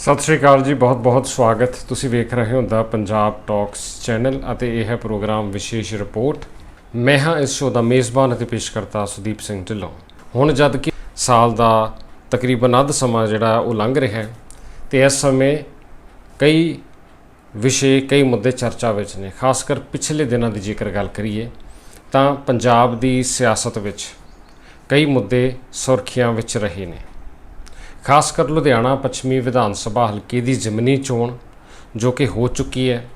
ਸਤਿ ਸ਼੍ਰੀ ਅਕਾਲ ਜੀ ਬਹੁਤ-ਬਹੁਤ ਸਵਾਗਤ। ਤੁਸੀਂ ਵੇਖ ਰਹੇ ਹੋ ਦਾ ਪੰਜਾਬ ਟਾਕਸ ਚੈਨਲ ਅਤੇ ਇਹ ਹੈ ਪ੍ਰੋਗਰਾਮ ਵਿਸ਼ੇਸ਼ ਰਿਪੋਰਟ। ਮੈਂ ਹਾਂ ਇਸ ਸ਼ੋਅ ਦਾ ਮੇਜ਼ਬਾਨ ਅਤੇ ਪੇਸ਼ਕਰਤਾ ਸੁਦੀਪ ਸਿੰਘ ਢਿੱਲੋਂ। ਹੁਣ ਜਦ ਕਿ ਸਾਲ ਦਾ ਤਕਰੀਬਨ ਅੱਧ ਸਮਾਂ ਜਿਹੜਾ ਉਹ ਲੰਘ ਰਿਹਾ ਹੈ, ਤੇ ਇਸ ਸਮੇਂ ਕਈ ਵਿਸ਼ੇ, ਕਈ ਮੁੱਦੇ ਚਰਚਾ ਵਿੱਚ ਨੇ। ਖਾਸ ਕਰ ਪਿਛਲੇ ਦਿਨਾਂ ਦੀ ਜੇਕਰ ਗੱਲ ਕਰੀਏ, ਤਾਂ ਪੰਜਾਬ ਦੀ ਸਿਆਸਤ ਵਿੱਚ ਕਈ ਮੁੱਦੇ ਸੁਰਖੀਆਂ ਵਿੱਚ ਰਹੇ ਨੇ। ਖਾਸ ਕਰ ਲੁਧਿਆਣਾ ਪੱਛਮੀ ਵਿਧਾਨ ਸਭਾ ਹਲਕੇ ਦੀ ਜ਼ਿਮਨੀ ਚੋਣ, ਜੋ ਕਿ ਹੋ ਚੁੱਕੀ ਹੈ,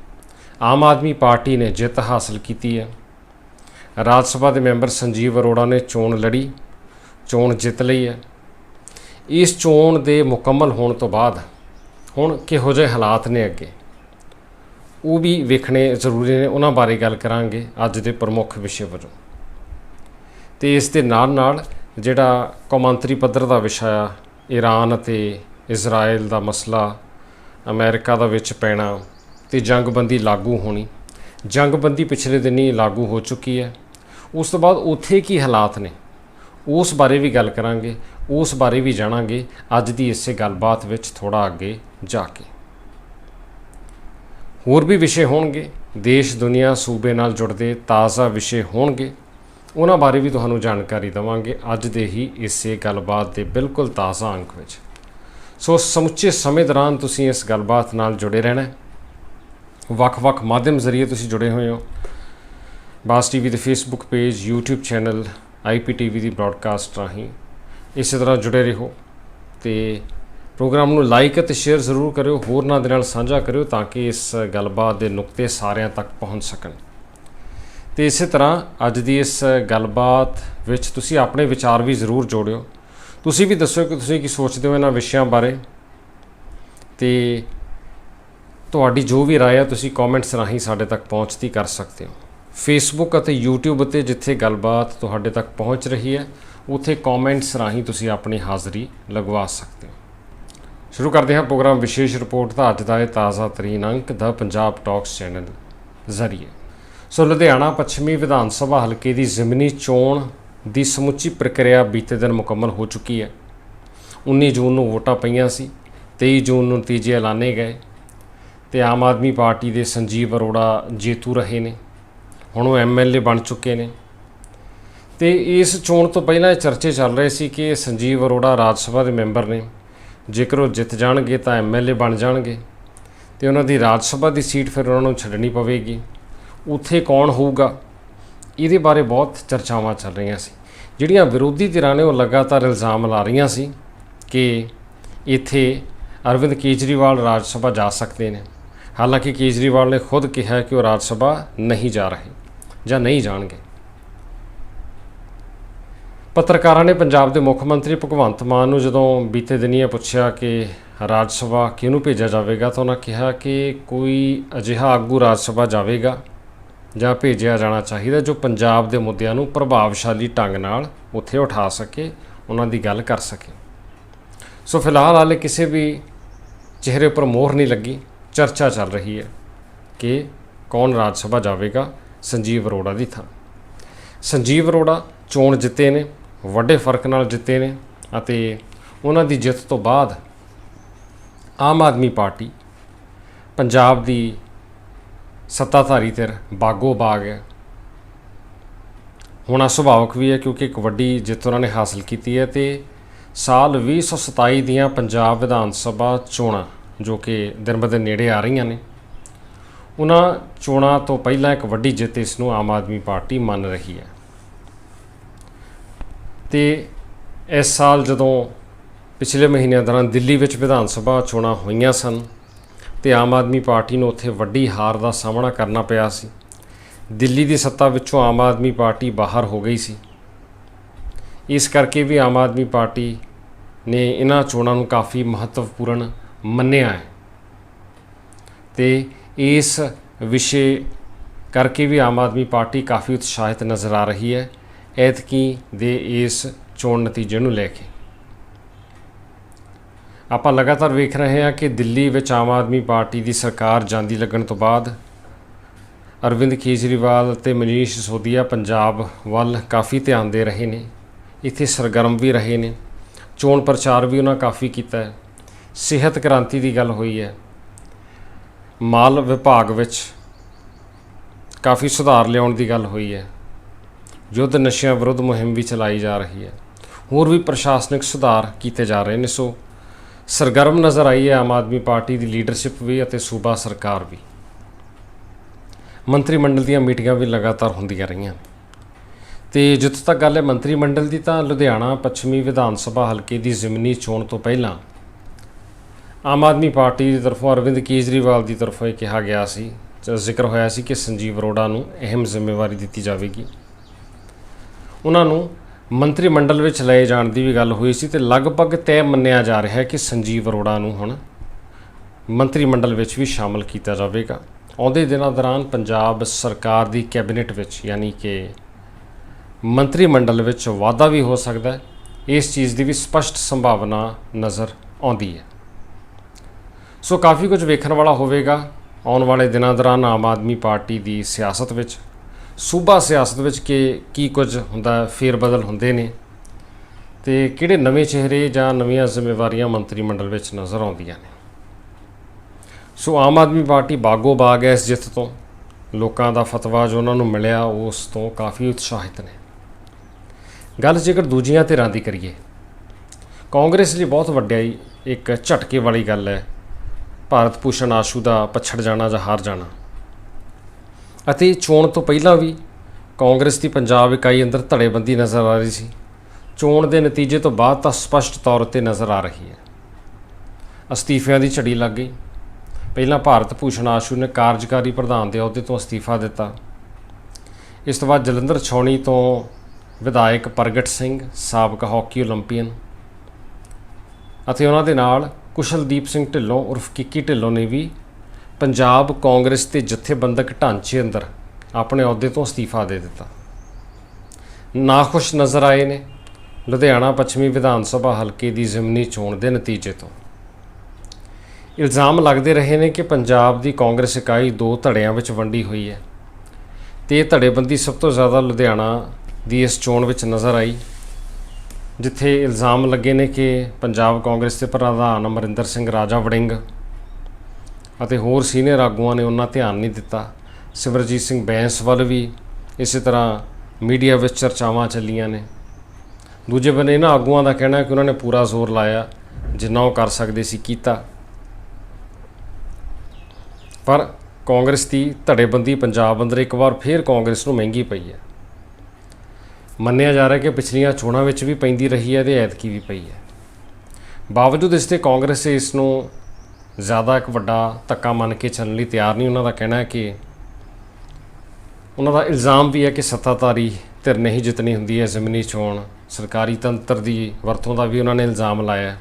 ਆਮ ਆਦਮੀ ਪਾਰਟੀ ਨੇ ਜਿੱਤ ਹਾਸਲ ਕੀਤੀ ਹੈ। ਰਾਜ ਸਭਾ ਦੇ ਮੈਂਬਰ ਸੰਜੀਵ ਅਰੋੜਾ ਨੇ ਚੋਣ ਲੜੀ, ਚੋਣ ਜਿੱਤ ਲਈ ਹੈ। ਇਸ ਚੋਣ ਦੇ ਮੁਕੰਮਲ ਹੋਣ ਤੋਂ ਬਾਅਦ ਹੁਣ ਕਿਹੋ ਜਿਹੇ ਹਾਲਾਤ ਨੇ ਅੱਗੇ? ਉਹ ਵੀ ਵੇਖਣੇ ਜ਼ਰੂਰੀ ਨੇ, ਉਹਨਾਂ ਬਾਰੇ ਗੱਲ ਕਰਾਂਗੇ ਅੱਜ ਦੇ ਪ੍ਰਮੁੱਖ ਵਿਸ਼ੇ ਵਜੋਂ। ਤੇ ਇਸ ਦੇ ਨਾਲ ਨਾਲ ਜਿਹੜਾ ਕੌਮਾਂਤਰੀ ਪੱਧਰ ਦਾ ਵਿਸ਼ਾ ਆ ਈਰਾਨ ਅਤੇ ਇਜ਼ਰਾਈਲ ਦਾ ਮਸਲਾ ਅਮਰੀਕਾ ਦਾ ਵਿੱਚ ਪੈਣਾ ਤੇ ਜੰਗਬੰਦੀ ਲਾਗੂ ਹੋਣੀ। ਜੰਗਬੰਦੀ ਪਿਛਲੇ ਦਿਨੀ ਲਾਗੂ ਹੋ ਚੁੱਕੀ ਹੈ। ਉਸ ਤੋਂ ਬਾਅਦ ਉੱਥੇ ਕੀ ਹਾਲਾਤ ਨੇ? ਉਸ ਬਾਰੇ ਵੀ ਗੱਲ ਕਰਾਂਗੇ, ਉਸ ਬਾਰੇ ਵੀ ਜਾਣਾਂਗੇ। ਅੱਜ ਦੀ ਇਸੇ ਗੱਲਬਾਤ ਵਿੱਚ ਥੋੜਾ ਅੱਗੇ ਜਾ ਕੇ। ਹੋਰ ਵੀ ਵਿਸ਼ੇ ਹੋਣਗੇ। ਦੇਸ਼ ਦੁਨੀਆ ਸੂਬੇ ਨਾਲ ਜੁੜਦੇ ਤਾਜ਼ਾ ਵਿਸ਼ੇ ਹੋਣਗੇ। ਉਹਨਾਂ ਬਾਰੇ ਵੀ ਤੁਹਾਨੂੰ ਜਾਣਕਾਰੀ ਦਵਾਂਗੇ ਅੱਜ ਦੇ ਹੀ ਇਸੇ ਗੱਲਬਾਤ ਦੇ ਬਿਲਕੁਲ ਤਾਜ਼ਾ ਅੰਕ ਵਿੱਚ। ਸੋ ਸਮੁੱਚੇ ਸਮੇਂ ਦੌਰਾਨ ਤੁਸੀਂ ਇਸ ਗੱਲਬਾਤ ਨਾਲ ਜੁੜੇ ਰਹਿਣਾ ਹੈ। ਵੱਖ-ਵੱਖ ਮਾਧਿਅਮ ਜ਼ਰੀਏ ਤੁਸੀਂ ਜੁੜੇ ਹੋਏ ਹੋ। ਬਾਸ ਟੀਵੀ ਦੇ Facebook page, YouTube channel IPTV ਦੀ ਬ੍ਰਾਡਕਾਸਟ ਰਾਹੀਂ ਇਸੇ ਤਰ੍ਹਾਂ ਜੁੜੇ ਰਹੋ ਤੇ ਪ੍ਰੋਗਰਾਮ ਨੂੰ ਲਾਈਕ ਅਤੇ ਸ਼ੇਅਰ ਜ਼ਰੂਰ ਕਰਿਓ। ਹੋਰਨਾਂ ਦੇ ਨਾਲ ਸਾਂਝਾ ਕਰਿਓ ਤਾਂ ਕਿ ਇਸ ਗੱਲਬਾਤ ਦੇ ਨੁਕਤੇ ਸਾਰਿਆਂ ਤੱਕ ਪਹੁੰਚ ਸਕਣ। ਤੇ ਇਸੇ ਤਰ੍ਹਾਂ ਅੱਜ ਦੀ ਇਸ ਗੱਲਬਾਤ ਵਿੱਚ ਤੁਸੀਂ ਆਪਣੇ ਵਿਚਾਰ ਵੀ ਜ਼ਰੂਰ ਜੋੜਿਓ ਤੁਸੀਂ ਵੀ ਦੱਸਿਓ ਕਿ ਤੁਸੀਂ ਕੀ ਸੋਚਦੇ ਹੋ ਇਹਨਾਂ ਵਿਸ਼ਿਆਂ ਬਾਰੇ ਤੇ ਤੁਹਾਡੀ ਜੋ ਵੀ رائے ਹੈ ਤੁਸੀਂ ਕਮੈਂਟਸ ਰਾਹੀਂ ਸਾਡੇ ਤੱਕ ਪਹੁੰਚਦੀ ਕਰ ਸਕਦੇ ਹੋ ਫੇਸਬੁੱਕ ਅਤੇ YouTube ਉੱਤੇ ਜਿੱਥੇ ਗੱਲਬਾਤ ਤੁਹਾਡੇ ਤੱਕ ਪਹੁੰਚ ਰਹੀ ਹੈ ਉੱਥੇ ਕਮੈਂਟਸ ਰਾਹੀਂ ਤੁਸੀਂ ਆਪਣੀ ਹਾਜ਼ਰੀ ਲਗਵਾ ਸਕਦੇ ਹੋ ਸ਼ੁਰੂ ਕਰਦੇ ਹਾਂ ਪ੍ਰੋਗਰਾਮ ਵਿਸ਼ੇਸ਼ ਰਿਪੋਰਟ ਦਾ ਅੱਜ ਦਾ ਇਹ ਤਾਜ਼ਾ ਤਰੀਨ ਅੰਕ ਦਾ ਪੰਜਾਬ ਟਾਕਸ ਚੈਨਲ ਜ਼ਰੀਏ ਸੋ ਲੁਧਿਆਣਾ ਪੱਛਮੀ ਵਿਧਾਨ ਸਭਾ ਹਲਕੇ ਦੀ ਜ਼ਿਮਨੀ ਚੋਣ ਦੀ ਸਮੁੱਚੀ ਪ੍ਰਕਿਰਿਆ ਬੀਤੇ ਦਿਨ ਮੁਕੰਮਲ ਹੋ ਚੁੱਕੀ ਹੈ। 19 ਜੂਨ ਨੂੰ ਵੋਟਾਂ ਪਈਆਂ ਸੀ 23 ਜੂਨ ਨੂੰ ਨਤੀਜੇ ਐਲਾਨੇ ਗਏ ਤੇ ਆਮ ਆਦਮੀ ਪਾਰਟੀ ਦੇ ਸੰਜੀਵ ਅਰੋੜਾ ਜੇਤੂ ਰਹੇ ਨੇ, ਹੁਣ ਉਹ ਐਮਐਲਏ ਬਣ ਚੁੱਕੇ ਨੇ। ਤੇ ਇਸ ਚੋਣ ਤੋਂ ਪਹਿਲਾਂ ਇਹ ਚਰਚੇ ਚੱਲ ਰਹੇ ਸੀ ਕਿ ਸੰਜੀਵ ਅਰੋੜਾ ਰਾਜ ਸਭਾ ਦੇ ਮੈਂਬਰ ਨੇ, ਜੇਕਰ ਉਹ ਜਿੱਤ ਜਾਣਗੇ ਤਾਂ ਐਮਐਲਏ ਬਣ ਜਾਣਗੇ ਤੇ ਉਹਨਾਂ ਦੀ ਰਾਜ ਸਭਾ ਦੀ ਸੀਟ ਫਿਰ ਉਹਨਾਂ ਨੂੰ ਛੱਡਣੀ ਪਵੇਗੀ। ਉੱਥੇ ਕੌਣ ਹੋਊਗਾ? ਇਹਦੇ ਬਾਰੇ ਬਹੁਤ ਚਰਚਾਵਾਂ ਚੱਲ ਰਹੀਆਂ ਸੀ। ਜਿਹੜੀਆਂ ਵਿਰੋਧੀ ਧਿਰਾਂ ਨੇ ਉਹ ਲਗਾਤਾਰ ਇਲਜ਼ਾਮ ਲਾ ਰਹੀਆਂ ਸੀ ਕਿ ਇੱਥੇ ਅਰਵਿੰਦ ਕੇਜਰੀਵਾਲ ਰਾਜ ਸਭਾ ਜਾ ਸਕਦੇ ਨੇ। ਹਾਲਾਂਕਿ ਕੇਜਰੀਵਾਲ ਨੇ ਖੁਦ ਕਿਹਾ ਕਿ ਉਹ ਰਾਜ ਸਭਾ ਨਹੀਂ ਜਾ ਰਹੇ ਜਾਂ ਨਹੀਂ ਜਾਣਗੇ। ਪੱਤਰਕਾਰਾਂ ਨੇ ਪੰਜਾਬ ਦੇ ਮੁੱਖ ਮੰਤਰੀ ਭਗਵੰਤ ਮਾਨ ਨੂੰ ਜਦੋਂ ਬੀਤੇ ਦਿਨੀ ਪੁੱਛਿਆ ਕਿ ਰਾਜ ਸਭਾ ਕਿਹਨੂੰ ਭੇਜਿਆ ਜਾਵੇਗਾ ਤਾਂ ਉਹਨਾਂ ਕਿਹਾ ਕਿ ਕੋਈ ਅਜਿਹਾ ਆਗੂ ਰਾਜ ਸਭਾ ਜਾਵੇਗਾ। ਜਾਂ ਭੇਜਿਆ ਜਾਣਾ ਚਾਹੀਦਾ ਜੋ ਪੰਜਾਬ ਦੇ ਮੁੱਦਿਆਂ ਨੂੰ ਪ੍ਰਭਾਵਸ਼ਾਲੀ ਢੰਗ ਨਾਲ ਉੱਥੇ ਉਠਾ ਸਕੇ, ਉਹਨਾਂ ਦੀ ਗੱਲ ਕਰ ਸਕੇ। ਸੋ ਫਿਲਹਾਲ ਹਾਲੇ ਕਿਸੇ ਵੀ ਚਿਹਰੇ ਉੱਪਰ ਮੋਹਰ ਨਹੀਂ ਲੱਗੀ। ਚਰਚਾ ਚੱਲ ਰਹੀ ਹੈ ਕਿ ਕੌਣ ਰਾਜ ਸਭਾ ਜਾਵੇਗਾ? ਸੰਜੀਵ ਅਰੋੜਾ ਦੀ ਥਾਂ। ਸੰਜੀਵ ਅਰੋੜਾ ਚੋਣ ਜਿੱਤੇ ਨੇ, ਵੱਡੇ ਫ਼ਰਕ ਨਾਲ ਜਿੱਤੇ ਨੇ ਅਤੇ ਉਹਨਾਂ ਦੀ ਜਿੱਤ ਤੋਂ ਬਾਅਦ ਆਮ ਆਦਮੀ ਪਾਰਟੀ ਪੰਜਾਬ ਦੀ ਸੱਤਾਧਾਰੀ ਧਿਰ ਬਾਗੋ ਬਾਗ ਹੈ। ਹੋਣਾ ਸੁਭਾਵਕ ਵੀ ਹੈ ਕਿਉਂਕਿ ਇੱਕ ਵੱਡੀ ਜਿੱਤ ਉਹਨਾਂ ਨੇ ਹਾਸਲ ਕੀਤੀ ਹੈ ਤੇ ਸਾਲ 2027 ਦੀਆਂ ਪੰਜਾਬ ਵਿਧਾਨ ਸਭਾ ਚੋਣਾਂ ਜੋ ਕਿ ਦਿਨ ਬ ਦਿਨ ਨੇੜੇ ਆ ਰਹੀਆਂ ਨੇ, ਉਹਨਾਂ ਚੋਣਾਂ ਤੋਂ ਪਹਿਲਾਂ ਇੱਕ ਵੱਡੀ ਜਿੱਤ ਇਸ ਨੂੰ ਆਮ ਆਦਮੀ ਪਾਰਟੀ ਮੰਨ ਰਹੀ ਹੈ। ਤੇ ਇਸ ਸਾਲ ਜਦੋਂ ਪਿਛਲੇ ਮਹੀਨਿਆਂ ਦੌਰਾਨ ਦਿੱਲੀ ਵਿੱਚ ਵਿਧਾਨ ਸਭਾ ਚੋਣਾਂ ਹੋਈਆਂ ਸਨ ਤੇ ਆਮ ਆਦਮੀ ਪਾਰਟੀ ਨੂੰ ਉੱਥੇ ਵੱਡੀ ਹਾਰ ਦਾ ਸਾਹਮਣਾ ਕਰਨਾ ਪਿਆ ਸੀ। ਦਿੱਲੀ ਦੀ ਸੱਤਾ ਵਿੱਚੋਂ ਆਮ ਆਦਮੀ ਪਾਰਟੀ ਬਾਹਰ ਹੋ ਗਈ ਸੀ। ਇਸ ਕਰਕੇ ਵੀ ਆਮ ਆਦਮੀ ਪਾਰਟੀ ਨੇ ਇਹਨਾਂ ਚੋਣਾਂ ਨੂੰ ਕਾਫੀ ਮਹੱਤਵਪੂਰਨ ਮੰਨਿਆ ਹੈ। ਤੇ ਇਸ ਵਿਸ਼ੇ ਕਰਕੇ ਵੀ ਆਮ ਆਦਮੀ ਪਾਰਟੀ ਕਾਫੀ ਉਤਸ਼ਾਹਿਤ ਨਜ਼ਰ ਆ ਰਹੀ ਹੈ। ਐਤਕੀ ਦੇ ਇਸ ਚੋਣ ਨਤੀਜੇ ਨੂੰ ਲੈ ਕੇ। ਆਪਾਂ ਲਗਾਤਾਰ ਵੇਖ ਰਹੇ ਹਾਂ ਕਿ ਦਿੱਲੀ ਵਿੱਚ ਆਮ ਆਦਮੀ ਪਾਰਟੀ ਦੀ ਸਰਕਾਰ ਜਾਂਦੀ ਲੱਗਣ ਤੋਂ ਬਾਅਦ ਅਰਵਿੰਦ ਕੇਜਰੀਵਾਲ ਅਤੇ ਮਨੀਸ਼ ਸਿਸੋਦੀਆ ਪੰਜਾਬ ਵੱਲ ਕਾਫੀ ਧਿਆਨ ਦੇ ਰਹੇ ਨੇ, ਇੱਥੇ ਸਰਗਰਮ ਵੀ ਰਹੇ ਨੇ, ਚੋਣ ਪ੍ਰਚਾਰ ਵੀ ਉਹਨਾਂ ਕਾਫੀ ਕੀਤਾ ਹੈ, ਸਿਹਤ ਕ੍ਰਾਂਤੀ ਦੀ ਗੱਲ ਹੋਈ ਹੈ, ਮਾਲ ਵਿਭਾਗ ਵਿੱਚ ਕਾਫੀ ਸੁਧਾਰ ਲਿਆਉਣ ਦੀ ਗੱਲ ਹੋਈ ਹੈ, ਯੁੱਧ ਨਸ਼ਿਆਂ ਵਿਰੁੱਧ ਮੁਹਿੰਮ ਵੀ ਚਲਾਈ ਜਾ ਰਹੀ ਹੈ, ਹੋਰ ਵੀ ਪ੍ਰਸ਼ਾਸਨਿਕ ਸੁਧਾਰ ਕੀਤੇ ਜਾ ਰਹੇ ਨੇ, ਸੋ ਸਰਗਰਮ ਨਜ਼ਰ ਆਈ ਹੈ ਆਮ ਆਦਮੀ ਪਾਰਟੀ ਦੀ ਲੀਡਰਸ਼ਿਪ ਵੀ ਅਤੇ ਸੂਬਾ ਸਰਕਾਰ ਵੀ। ਮੰਤਰੀ ਮੰਡਲ ਦੀਆਂ ਮੀਟਿੰਗਾਂ ਵੀ ਲਗਾਤਾਰ ਹੁੰਦੀਆਂ ਰਹੀਆਂ। ਨੇ ਤੇ ਜਿੱਥੇ ਤੱਕ ਗੱਲ ਹੈ ਮੰਤਰੀ ਮੰਡਲ ਦੀ ਤਾਂ ਲੁਧਿਆਣਾ ਪੱਛਮੀ ਵਿਧਾਨ ਸਭਾ ਹਲਕੇ ਦੀ ਜ਼ਿਮਨੀ ਚੋਣ ਤੋਂ ਪਹਿਲਾਂ ਆਮ ਆਦਮੀ ਪਾਰਟੀ ਦੀ ਤਰਫੋਂ ਅਰਵਿੰਦ ਕੇਜਰੀਵਾਲ ਦੀ ਤਰਫੋਂ ਇਹ ਕਿਹਾ ਗਿਆ ਸੀ ਜ਼ਿਕਰ ਹੋਇਆ ਸੀ ਕਿ ਸੰਜੀਵ ਅਰੋੜਾ ਨੂੰ ਅਹਿਮ ਜ਼ਿੰਮੇਵਾਰੀ ਦਿੱਤੀ ਜਾਵੇਗੀ। ਉਹਨਾਂ ਨੂੰ ਮੰਤਰੀ ਮੰਡਲ ਵਿੱਚ ਲਏ ਜਾਣ ਦੀ ਵੀ ਗੱਲ ਹੋਈ ਸੀ ਤੇ ਲਗਭਗ ਤੈਅ ਮੰਨਿਆ ਜਾ ਰਿਹਾ ਹੈ ਕਿ ਸੰਜੀਵ ਅਰੋੜਾ ਨੂੰ ਹੁਣ ਮੰਤਰੀ ਮੰਡਲ ਵਿੱਚ ਵੀ ਸ਼ਾਮਲ ਕੀਤਾ ਜਾਵੇਗਾ। ਆਉਂਦੇ ਦਿਨਾਂ ਦੌਰਾਨ ਪੰਜਾਬ ਸਰਕਾਰ ਦੀ ਕੈਬਨਿਟ ਵਿੱਚ, ਯਾਨੀ ਕਿ ਮੰਤਰੀ ਮੰਡਲ ਵਿੱਚ ਵਾਧਾ ਵੀ ਹੋ ਸਕਦਾ ਹੈ। ਇਸ ਚੀਜ਼ ਦੀ ਵੀ ਸਪਸ਼ਟ ਸੰਭਾਵਨਾ ਨਜ਼ਰ ਆਉਂਦੀ ਹੈ। ਸੋ ਕਾਫੀ ਕੁਝ ਵੇਖਣ ਵਾਲਾ ਹੋਵੇਗਾ। ਆਉਣ ਵਾਲੇ ਦਿਨਾਂ ਦੌਰਾਨ ਆਮ ਆਦਮੀ ਪਾਰਟੀ ਦੀ ਸਿਆਸਤ ਵਿੱਚ ਸੂਬਾ ਸਿਆਸਤ ਵਿੱਚ ਕਿ, ਕੀ ਕੁਝ ਹੁੰਦਾ, ਫੇਰ ਬਦਲ ਹੁੰਦੇ ਨੇ। ਤੇ ਕਿਹੜੇ ਨਵੇਂ ਚਿਹਰੇ ਜਾਂ ਨਵੀਆਂ ਜ਼ਿੰਮੇਵਾਰੀਆਂ ਮੰਤਰੀ ਮੰਡਲ ਵਿੱਚ ਨਜ਼ਰ ਆਉਂਦੀਆਂ ਨੇ? ਸੋ ਆਮ ਆਦਮੀ ਪਾਰਟੀ ਬਾਗੋ ਬਾਗ ਹੈ ਇਸ ਜਿੱਤ ਤੋਂ। ਲੋਕਾਂ ਦਾ ਫਤਵਾ ਜੋ ਉਹਨਾਂ ਨੂੰ ਮਿਲਿਆ, ਉਸ ਤੋਂ ਕਾਫੀ ਉਤਸ਼ਾਹਿਤ ਨੇ। ਗੱਲ ਜੇਕਰ ਦੂਜੀਆਂ ਧਿਰਾਂ ਦੀ ਕਰੀਏ, ਕਾਂਗਰਸ ਲਈ ਬਹੁਤ ਵੱਡਿਆ ਹੀ ਇੱਕ ਝਟਕੇ ਵਾਲੀ ਗੱਲ ਹੈ। ਭਾਰਤ ਭੂਸ਼ਣ ਆਸ਼ੂ ਦਾ ਪਛੜ ਜਾਣਾ ਜਾਂ ਹਾਰ ਜਾਣਾ। ਅਤੇ ਚੋਣ ਤੋਂ ਪਹਿਲਾਂ ਵੀ ਕਾਂਗਰਸ ਦੀ ਪੰਜਾਬ ਇਕਾਈ ਅੰਦਰ ਧੜੇਬੰਦੀ ਨਜ਼ਰ ਆ ਰਹੀ ਸੀ। ਚੋਣ ਦੇ ਨਤੀਜੇ ਤੋਂ ਬਾਅਦ ਤਾਂ ਸਪਸ਼ਟ ਤੌਰ ਉੱਤੇ ਨਜ਼ਰ ਆ ਰਹੀ ਹੈ। ਅਸਤੀਫਿਆਂ ਦੀ ਝੜੀ ਲੱਗ ਗਈ। ਪਹਿਲਾਂ ਭਾਰਤ ਭੂਸ਼ਣ ਆਸ਼ੂ ਨੇ ਕਾਰਜਕਾਰੀ ਪ੍ਰਧਾਨ ਦੇ ਅਹੁਦੇ ਤੋਂ ਅਸਤੀਫਾ ਦਿੱਤਾ। ਇਸ ਤੋਂ ਬਾਅਦ ਜਲੰਧਰ ਛਾਉਣੀ ਤੋਂ ਵਿਧਾਇਕ ਪ੍ਰਗਟ ਸਿੰਘ, ਸਾਬਕਾ ਹਾਕੀ ਓਲੰਪੀਅਨ ਅਤੇ ਉਹਨਾਂ ਦੇ ਨਾਲ ਕੁਸ਼ਲਦੀਪ ਸਿੰਘ ਢਿੱਲੋਂ ਉਰਫ ਕਿੱਕੀ ਢਿੱਲੋਂ ਨੇ ਵੀ ਪੰਜਾਬ ਕਾਂਗਰਸ ਦੇ ਜਥੇਬੰਦਕ ਢਾਂਚੇ ਅੰਦਰ ਆਪਣੇ ਅਹੁਦੇ ਤੋਂ ਅਸਤੀਫਾ ਦੇ ਦਿੱਤਾ। ਨਾਖੁਸ਼ ਨਜ਼ਰ ਆਏ ਨੇ ਲੁਧਿਆਣਾ ਪੱਛਮੀ ਵਿਧਾਨ ਸਭਾ ਹਲਕੇ ਦੀ ਜ਼ਿਮਨੀ ਚੋਣ ਦੇ ਨਤੀਜੇ ਤੋਂ। ਇਲਜ਼ਾਮ ਲੱਗਦੇ ਰਹੇ ਨੇ ਕਿ ਪੰਜਾਬ ਦੀ ਕਾਂਗਰਸ ਇਕਾਈ ਦੋ ਧੜਿਆਂ ਵਿੱਚ ਵੰਡੀ ਹੋਈ ਹੈ ਤੇ ਇਹ ਧੜੇਬੰਦੀ ਸਭ ਤੋਂ ਜ਼ਿਆਦਾ ਲੁਧਿਆਣਾ ਦੀ ਇਸ ਚੋਣ ਵਿੱਚ ਨਜ਼ਰ ਆਈ, ਜਿੱਥੇ ਇਲਜ਼ਾਮ ਲੱਗੇ ਨੇ ਕਿ ਪੰਜਾਬ ਕਾਂਗਰਸ ਦੇ ਪ੍ਰਧਾਨ ਅਮਰਿੰਦਰ ਸਿੰਘ ਰਾਜਾ ਵੜਿੰਗ ਅਤੇ ਹੋਰ ਸੀਨੀਅਰ ਆਗੂਆਂ ਨੇ ਉਹਨਾਂ ਧਿਆਨ ਨਹੀਂ ਦਿੱਤਾ। ਸਿਮਰਜੀਤ ਸਿੰਘ ਬੈਂਸ ਵੱਲ ਵੀ ਇਸੇ ਤਰ੍ਹਾਂ ਮੀਡੀਆ ਵਿੱਚ ਚਰਚਾਵਾਂ ਚੱਲੀਆਂ ਨੇ। ਦੂਜੇ ਬੰਨੇ ਇਹਨਾਂ ਆਗੂਆਂ ਦਾ ਕਹਿਣਾ ਹੈ ਕਿ ਉਹਨਾਂ ਨੇ ਪੂਰਾ ਜ਼ੋਰ ਲਾਇਆ ਜਿੰਨਾ ਉਹ ਕਰ ਸਕਦੇ ਸੀ ਕੀਤਾ। ਪਰ ਕਾਂਗਰਸ ਦੀ ਧੜੇਬੰਦੀ ਪੰਜਾਬ ਅੰਦਰ ਇੱਕ ਵਾਰ ਫੇਰ ਕਾਂਗਰਸ ਨੂੰ ਮਹਿੰਗੀ ਪਈ ਹੈ। ਮੰਨਿਆ ਜਾ ਰਿਹਾ ਕਿ ਪਿਛਲੀਆਂ ਚੋਣਾਂ ਵਿੱਚ ਵੀ ਪੈਂਦੀ ਰਹੀ ਹੈ ਤੇ ਐਤਕੀ ਵੀ ਪਈ ਹੈ। ਬਾਵਜੂਦ ਇਸ ਤੇ ਕਾਂਗਰਸ ਇਸ ਨੂੰ ਜ਼ਿਆਦਾ ਇੱਕ ਵੱਡਾ ਧੱਕਾ ਮੰਨ ਕੇ ਚੱਲਣ ਲਈ ਤਿਆਰ ਨਹੀਂ, ਉਹਨਾਂ ਦਾ ਕਹਿਣਾ ਹੈ ਕਿ ਉਹਨਾਂ ਦਾ ਇਲਜ਼ਾਮ ਵੀ ਹੈ ਕਿ ਸੱਤਾਧਾਰੀ ਧਿਰ ਨਹੀਂ ਜਿੱਤਣੀ ਹੁੰਦੀ ਹੈ ਜ਼ਮੀਨੀ ਚੋਣ ਸਰਕਾਰੀ ਤੰਤਰ ਦੀ ਵਰਤੋਂ ਦਾ ਵੀ ਉਹਨਾਂ ਨੇ ਇਲਜ਼ਾਮ ਲਾਇਆ ਹੈ।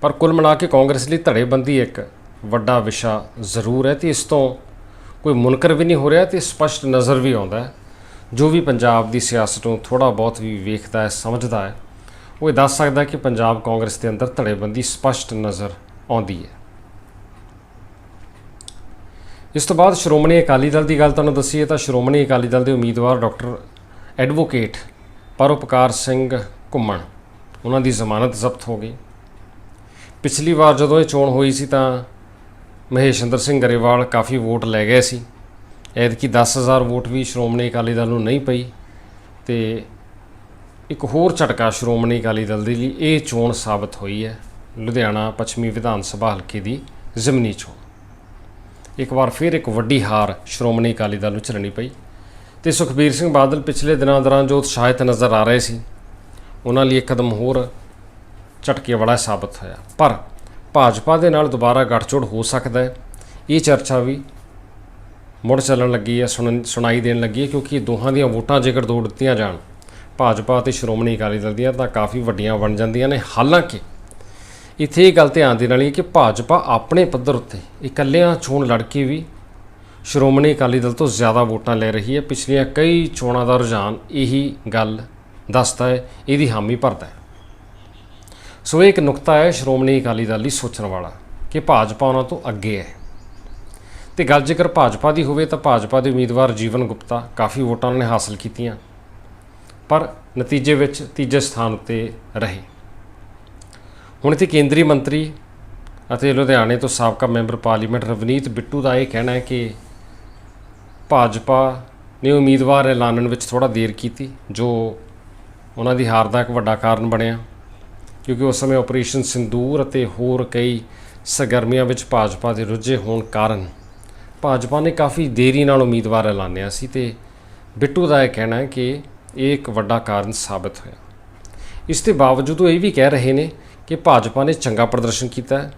ਪਰ ਕੁੱਲ ਮਿਲਾ ਕੇ ਕਾਂਗਰਸ ਲਈ ਧੜੇਬੰਦੀ ਇੱਕ ਵੱਡਾ ਵਿਸ਼ਾ ਜ਼ਰੂਰ ਹੈ ਤੇ ਇਸ ਤੋਂ ਕੋਈ ਮੁਨਕਰ ਵੀ ਨਹੀਂ ਹੋ ਰਿਹਾ ਤੇ ਸਪਸ਼ਟ ਨਜ਼ਰ ਵੀ ਆਉਂਦਾ ਹੈ ਜੋ ਵੀ ਪੰਜਾਬ ਦੀ ਸਿਆਸਤ ਨੂੰ ਥੋੜਾ ਬਹੁਤ ਵੀ ਵੇਖਦਾ ਹੈ, ਸਮਝਦਾ ਹੈ, ਉਹ ਇਹ ਦੱਸ ਸਕਦਾ ਕਿ ਪੰਜਾਬ ਕਾਂਗਰਸ ਦੇ ਅੰਦਰ ਧੜੇਬੰਦੀ ਸਪਸ਼ਟ ਨਜ਼ਰ ਆਉਂਦੀ ਹੈ। ਇਸ ਤੋਂ ਬਾਅਦ ਸ਼੍ਰੋਮਣੀ ਅਕਾਲੀ ਦਲ ਦੀ ਗੱਲ ਤੁਹਾਨੂੰ ਦੱਸੀਏ ਤਾਂ ਸ਼੍ਰੋਮਣੀ ਅਕਾਲੀ ਦਲ ਦੇ ਉਮੀਦਵਾਰ ਡਾਕਟਰ ਐਡਵੋਕੇਟ ਪਰਉਪਕਾਰ ਸਿੰਘ ਘੁੰਮਣ, ਉਹਨਾਂ ਦੀ ਜ਼ਮਾਨਤ ਜ਼ਬਤ ਹੋ ਗਈ। ਪਿਛਲੀ ਵਾਰ ਜਦੋਂ ਇਹ ਚੋਣ ਹੋਈ ਸੀ ਤਾਂ ਮਹੇਸ਼ਿੰਦਰ ਸਿੰਘ ਗਰੇਵਾਲ ਕਾਫੀ ਵੋਟ ਲੈ ਗਏ ਸੀ। ਐਤਕੀ 10000 ਵੋਟ ਵੀ ਸ਼੍ਰੋਮਣੀ ਅਕਾਲੀ ਦਲ ਨੂੰ ਨਹੀਂ ਪਈ ਤੇ ਇੱਕ ਹੋਰ ਝਟਕਾ ਸ਼੍ਰੋਮਣੀ ਅਕਾਲੀ ਦਲ ਦੇ ਲਈ ਇਹ ਚੋਣ ਸਾਬਤ ਹੋਈ ਹੈ। ਲੁਧਿਆਣਾ ਪੱਛਮੀ ਵਿਧਾਨ ਸਭਾ ਹਲਕੇ ਦੀ ਜ਼ਿਮਨੀ ਚੋਣ। ਇੱਕ ਵਾਰ ਫਿਰ ਇੱਕ ਵੱਡੀ ਹਾਰ ਸ਼੍ਰੋਮਣੀ ਅਕਾਲੀ ਦਲ ਨੂੰ ਝੱਲਣੀ ਪਈ ਤੇ ਸੁਖਬੀਰ ਸਿੰਘ ਬਾਦਲ ਪਿਛਲੇ ਦਿਨਾਂ ਦੌਰਾਨ ਜੋ ਉਤਸ਼ਾਹਿਤ ਨਜ਼ਰ ਆ ਰਹੇ ਸੀ, ਉਹਨਾਂ ਲਈ ਇੱਕ ਕਦਮ ਹੋਰ ਝਟਕੇ ਵਾਲਾ ਸਾਬਤ ਹੋਇਆ। ਪਰ ਭਾਜਪਾ ਦੇ ਨਾਲ ਦੁਬਾਰਾ ਗੱਠਜੋੜ ਹੋ ਸਕਦਾ ਹੈ, ਇਹ ਚਰਚਾ ਵੀ ਮੁੜ ਚੱਲਣ ਲੱਗੀ ਹੈ, ਸੁਣਨ, ਸੁਣਾਈ ਦੇਣ ਲੱਗੀ ਹੈ, ਕਿਉਂਕਿ ਦੋਹਾਂ ਦੀਆਂ ਵੋਟਾਂ ਜੇਕਰ ਦੋ ਦਿੱਤੀਆਂ ਜਾਣ, ਭਾਜਪਾ ਅਤੇ ਸ਼੍ਰੋਮਣੀ ਅਕਾਲੀ ਦਲ ਦੀਆਂ, ਤਾਂ ਕਾਫੀ ਵੱਡੀਆਂ ਬਣ ਜਾਂਦੀਆਂ ਨੇ। ਹਾਲਾਂਕਿ ਇੱਥੇ ਇਹ ਗੱਲ ਧਿਆਨ ਦੇਣ ਵਾਲੀ ਹੈ ਕਿ ਭਾਜਪਾ ਆਪਣੇ ਪੱਧਰ ਉੱਤੇ ਇਕੱਲਿਆਂ ਚੋਣ ਲੜ ਕੇ ਵੀ ਸ਼੍ਰੋਮਣੀ ਅਕਾਲੀ ਦਲ ਤੋਂ ਜ਼ਿਆਦਾ ਵੋਟਾਂ ਲੈ ਰਹੀ ਹੈ। ਪਿਛਲੀਆਂ ਕਈ ਚੋਣਾਂ ਦਾ ਰੁਝਾਨ ਇਹੀ ਗੱਲ ਦੱਸਦਾ ਹੈ, ਇਹਦੀ ਹਾਮੀ ਭਰਦਾ ਹੈ। ਸੋ ਇਹ ਇੱਕ ਨੁਕਤਾ ਹੈ ਸ਼੍ਰੋਮਣੀ ਅਕਾਲੀ ਦਲ ਲਈ ਸੋਚਣ ਵਾਲਾ ਕਿ ਭਾਜਪਾ ਉਹਨਾਂ ਤੋਂ ਅੱਗੇ ਹੈ। ਤੇ ਗੱਲ ਜੇਕਰ ਭਾਜਪਾ ਦੀ ਹੋਵੇ ਤਾਂ ਭਾਜਪਾ ਦੇ ਉਮੀਦਵਾਰ ਜੀਵਨ ਗੁਪਤਾ ਕਾਫੀ ਵੋਟਾਂ ਉਹਨਾਂ ਨੇ ਹਾਸਲ ਕੀਤੀਆਂ, ਪਰ ਨਤੀਜੇ ਵਿੱਚ ਤੀਜੇ ਸਥਾਨ ਉੱਤੇ ਰਹੇ। ਹੁਣ ਇੱਥੇ ਕੇਂਦਰੀ ਮੰਤਰੀ ਅਤੇ ਲੁਧਿਆਣੇ ਤੋਂ ਸਾਬਕਾ ਮੈਂਬਰ ਪਾਰਲੀਮੈਂਟ ਰਵਨੀਤ ਬਿੱਟੂ ਦਾ ਇਹ ਕਹਿਣਾ ਹੈ ਕਿ ਭਾਜਪਾ ਨੇ ਉਮੀਦਵਾਰ ਐਲਾਨਣ ਵਿੱਚ ਥੋੜਾ ਦੇਰ ਕੀਤੀ, ਜੋ ਉਹਨਾਂ ਦੀ ਹਾਰ ਦਾ ਇੱਕ ਵੱਡਾ ਕਾਰਨ ਬਣਿਆ, ਕਿਉਂਕਿ ਉਸ ਸਮੇਂ ਆਪਰੇਸ਼ਨ ਸਿੰਦੂਰ ਅਤੇ ਹੋਰ ਕਈ ਸਰਗਰਮੀਆਂ ਵਿੱਚ ਭਾਜਪਾ ਦੇ ਰੁੱਝੇ ਹੋਣ ਕਾਰਨ ਭਾਜਪਾ ਨੇ ਕਾਫੀ ਦੇਰੀ ਨਾਲ ਉਮੀਦਵਾਰ ਐਲਾਨਿਆ ਸੀ ਤੇ ਬਿੱਟੂ ਦਾ ਇਹ ਕਹਿਣਾ ਹੈ ਕਿ ਇਹ ਇੱਕ ਵੱਡਾ ਕਾਰਨ ਸਾਬਤ ਹੋਇਆ। ਇਸ ਦੇ ਬਾਵਜੂਦ ਉਹ ਇਹ ਵੀ ਕਹਿ ਰਹੇ ਨੇ ਕਿ ਭਾਜਪਾ ਨੇ ਚੰਗਾ ਪ੍ਰਦਰਸ਼ਨ ਕੀਤਾ ਹੈ